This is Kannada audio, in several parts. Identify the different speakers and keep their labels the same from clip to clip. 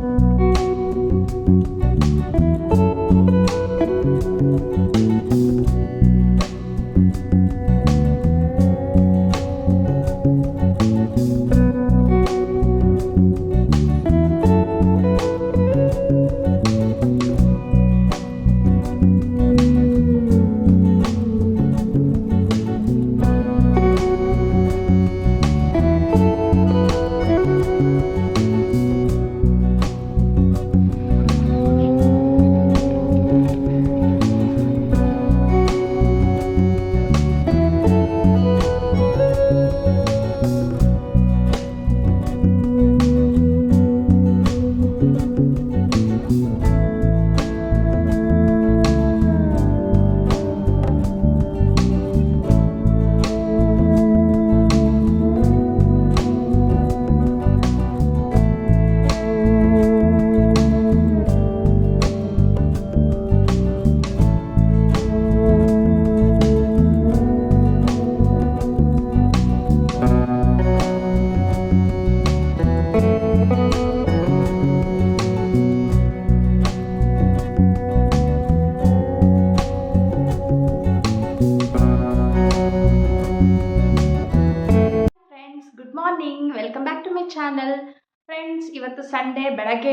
Speaker 1: ಫ್ರೆಂಡ್ಸ್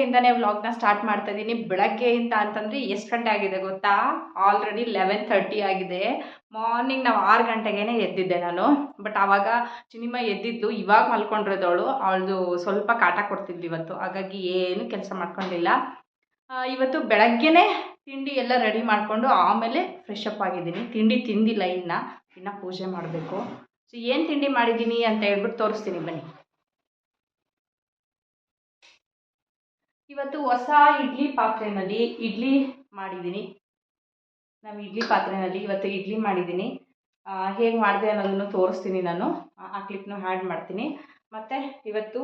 Speaker 1: ಬೆಳಗ್ಗೆಯಿಂದನೇ ವ್ಲಾಗ್ನ ಸ್ಟಾರ್ಟ್ ಮಾಡ್ತಾ ಇದ್ದೀನಿ ಬೆಳಗ್ಗೆಯಿಂದ ಅಂತಂದರೆ ಎಷ್ಟು ಗಂಟೆ ಆಗಿದೆ ಗೊತ್ತಾ? ಆಲ್ರೆಡಿ ಲೆವೆನ್ ತರ್ಟಿ ಆಗಿದೆ. ಮಾರ್ನಿಂಗ್ ನಾವು ಆರು ಗಂಟೆಗೇನೆ ಎದ್ದಿದ್ದೆ ನಾನು. ಬಟ್ ಆವಾಗ ಸಿನಿಮಾ ಎದ್ದಿದ್ದು, ಇವಾಗ ಮಲ್ಕೊಂಡಿರೋದವಳು. ಅವಳದು ಸ್ವಲ್ಪ ಕಾಟ ಕೊಡ್ತಿದ್ವಿ ಇವತ್ತು. ಹಾಗಾಗಿ ಏನು ಕೆಲಸ ಮಾಡ್ಕೊಂಡಿಲ್ಲ. ಇವತ್ತು ಬೆಳಗ್ಗೆನೇ ತಿಂಡಿ ಎಲ್ಲ ರೆಡಿ ಮಾಡಿಕೊಂಡು ಆಮೇಲೆ ಫ್ರೆಶ್ ಅಪ್ ಆಗಿದ್ದೀನಿ. ತಿಂಡಿ ತಿಂದಿಲ್ಲ ಇನ್ನು. ಇನ್ನು ಪೂಜೆ ಮಾಡಬೇಕು. ಸೊ ಏನು ತಿಂಡಿ ಮಾಡಿದ್ದೀನಿ ಅಂತ ಹೇಳ್ಬಿಟ್ಟು ತೋರಿಸ್ತೀನಿ ಬನ್ನಿ. ಇವತ್ತು ಹೊಸ ಇಡ್ಲಿ ಪಾತ್ರೆನಲ್ಲಿ ಇಡ್ಲಿ ಮಾಡಿದ್ದೀನಿ. ನಾವು ಇಡ್ಲಿ ಪಾತ್ರೆನಲ್ಲಿ ಇವತ್ತು ಇಡ್ಲಿ ಮಾಡಿದ್ದೀನಿ. ಹೇಗೆ ಮಾಡಿದೆ ಅನ್ನೋದನ್ನು ತೋರಿಸ್ತೀನಿ ನಾನು. ಆ- ಕ್ಲಿಪ್ನು ಹ್ಯಾಡ್ ಮಾಡ್ತೀನಿ. ಮತ್ತು ಇವತ್ತು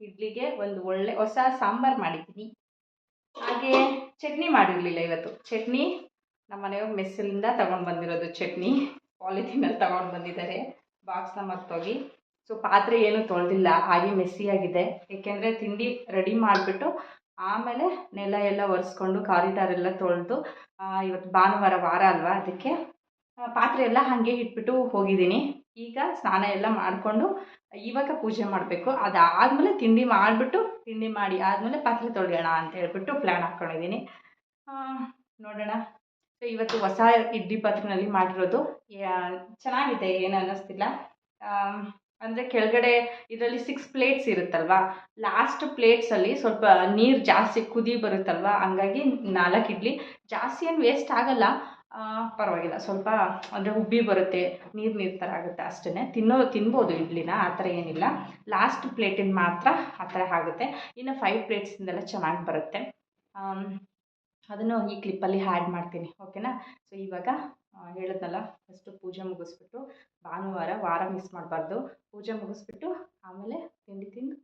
Speaker 1: ಇಡ್ಲಿಗೆ ಒಂದು ಒಳ್ಳೆ ಹೊಸ ಸಾಂಬಾರು ಮಾಡಿದ್ದೀನಿ. ಹಾಗೆ ಚಟ್ನಿ ಮಾಡಿರಲಿಲ್ಲ ಇವತ್ತು. ಚಟ್ನಿ ನಮ್ಮ ಮನೆಯವ್ರು ಮೆಸ್ಸಿಲಿಂದ ತಗೊಂಡು ಬಂದಿರೋದು ಚಟ್ನಿ. ಪಾಲಿಥೀನಲ್ಲಿ ತಗೊಂಡು ಬಂದಿದ್ದಾರೆ. ಬಾಕ್ಸ್ನ ಮರ್ತೋಗಿ. ಸೊ, ಪಾತ್ರೆ ಏನು ತೊಳೆದಿಲ್ಲ. ಹಾಗೆ ಮೆಸ್ಸಿಯಾಗಿದೆ. ಏಕೆಂದರೆ ತಿಂಡಿ ರೆಡಿ ಮಾಡಿಬಿಟ್ಟು ಆಮೇಲೆ ನೆಲ ಎಲ್ಲ ಒರೆಸ್ಕೊಂಡು ಕಾರಿಡಾರ್ ಎಲ್ಲ ತೊಳೆದು ಇವತ್ತು ಭಾನುವಾರ ವಾರ ಅಲ್ವಾ ಅದಕ್ಕೆ ಪಾತ್ರೆ ಎಲ್ಲ ಹಾಗೆ ಇಟ್ಬಿಟ್ಟು ಹೋಗಿದ್ದೀನಿ. ಈಗ ಸ್ನಾನ ಎಲ್ಲ ಮಾಡಿಕೊಂಡು ಇವಾಗ ಪೂಜೆ ಮಾಡಬೇಕು. ಅದಾದಮೇಲೆ ತಿಂಡಿ ಮಾಡಿಬಿಟ್ಟು, ತಿಂಡಿ ಮಾಡಿ ಆದಮೇಲೆ ಪಾತ್ರೆ ತೊಳೆಯೋಣ ಅಂತ ಹೇಳ್ಬಿಟ್ಟು ಪ್ಲ್ಯಾನ್ ಹಾಕ್ಕೊಂಡಿದ್ದೀನಿ ನೋಡೋಣ. ಸೊ ಇವತ್ತು ಹೊಸ ಇಡ್ಲಿ ಪಾತ್ರೆನಲ್ಲಿ ಮಾಡಿರೋದು ಚೆನ್ನಾಗಿದೆ, ಏನು ಅನ್ನಿಸ್ತಿಲ್ಲ. ಅಂದರೆ ಕೆಳಗಡೆ ಇದರಲ್ಲಿ ಸಿಕ್ಸ್ ಪ್ಲೇಟ್ಸ್ ಇರುತ್ತಲ್ವಾ? ಲಾಸ್ಟ್ ಪ್ಲೇಟ್ಸಲ್ಲಿ ಸ್ವಲ್ಪ ನೀರು ಜಾಸ್ತಿ ಕುದಿ ಬರುತ್ತಲ್ವಾ? ಹಂಗಾಗಿ ನಾಲ್ಕು ಇಡ್ಲಿ. ಜಾಸ್ತಿ ಏನು ವೇಸ್ಟ್ ಆಗಲ್ಲ. ಪರವಾಗಿಲ್ಲ. ಸ್ವಲ್ಪ ಅಂದರೆ ಉಬ್ಬಿ ಬರುತ್ತೆ. ನೀರು ನೀರು ಥರ ಆಗುತ್ತೆ ಅಷ್ಟೇ ತಿನ್ನೋ, ತಿನ್ಬೋದು ಇಡ್ಲಿನ, ಆ ಥರ ಏನಿಲ್ಲ. ಲಾಸ್ಟ್ ಪ್ಲೇಟಿನ ಮಾತ್ರ ಆ ಥರ ಆಗುತ್ತೆ. ಇನ್ನು ಫೈವ್ ಪ್ಲೇಟ್ಸಿಂದೆಲ್ಲ ಚೆನ್ನಾಗಿ ಬರುತ್ತೆ. ಅದನ್ನು ಈ ಕ್ಲಿಪ್ಪಲ್ಲಿ ಹ್ಯಾಡ್ ಮಾಡ್ತೀನಿ ಓಕೆನಾ ಸೊ ಇವಾಗ ಹೇಳಿದ್ನಲ್ಲ ಫಸ್ಟು ಪೂಜೆ ಮುಗಿಸ್ಬಿಟ್ಟು ಭಾನುವಾರ, ವಾರ ಮಿಸ್ ಮಾಡಬಾರ್ದು. ಪೂಜೆ ಮುಗಿಸ್ಬಿಟ್ಟು ಆಮೇಲೆ ತಿಂಡಿ ತಿಂದು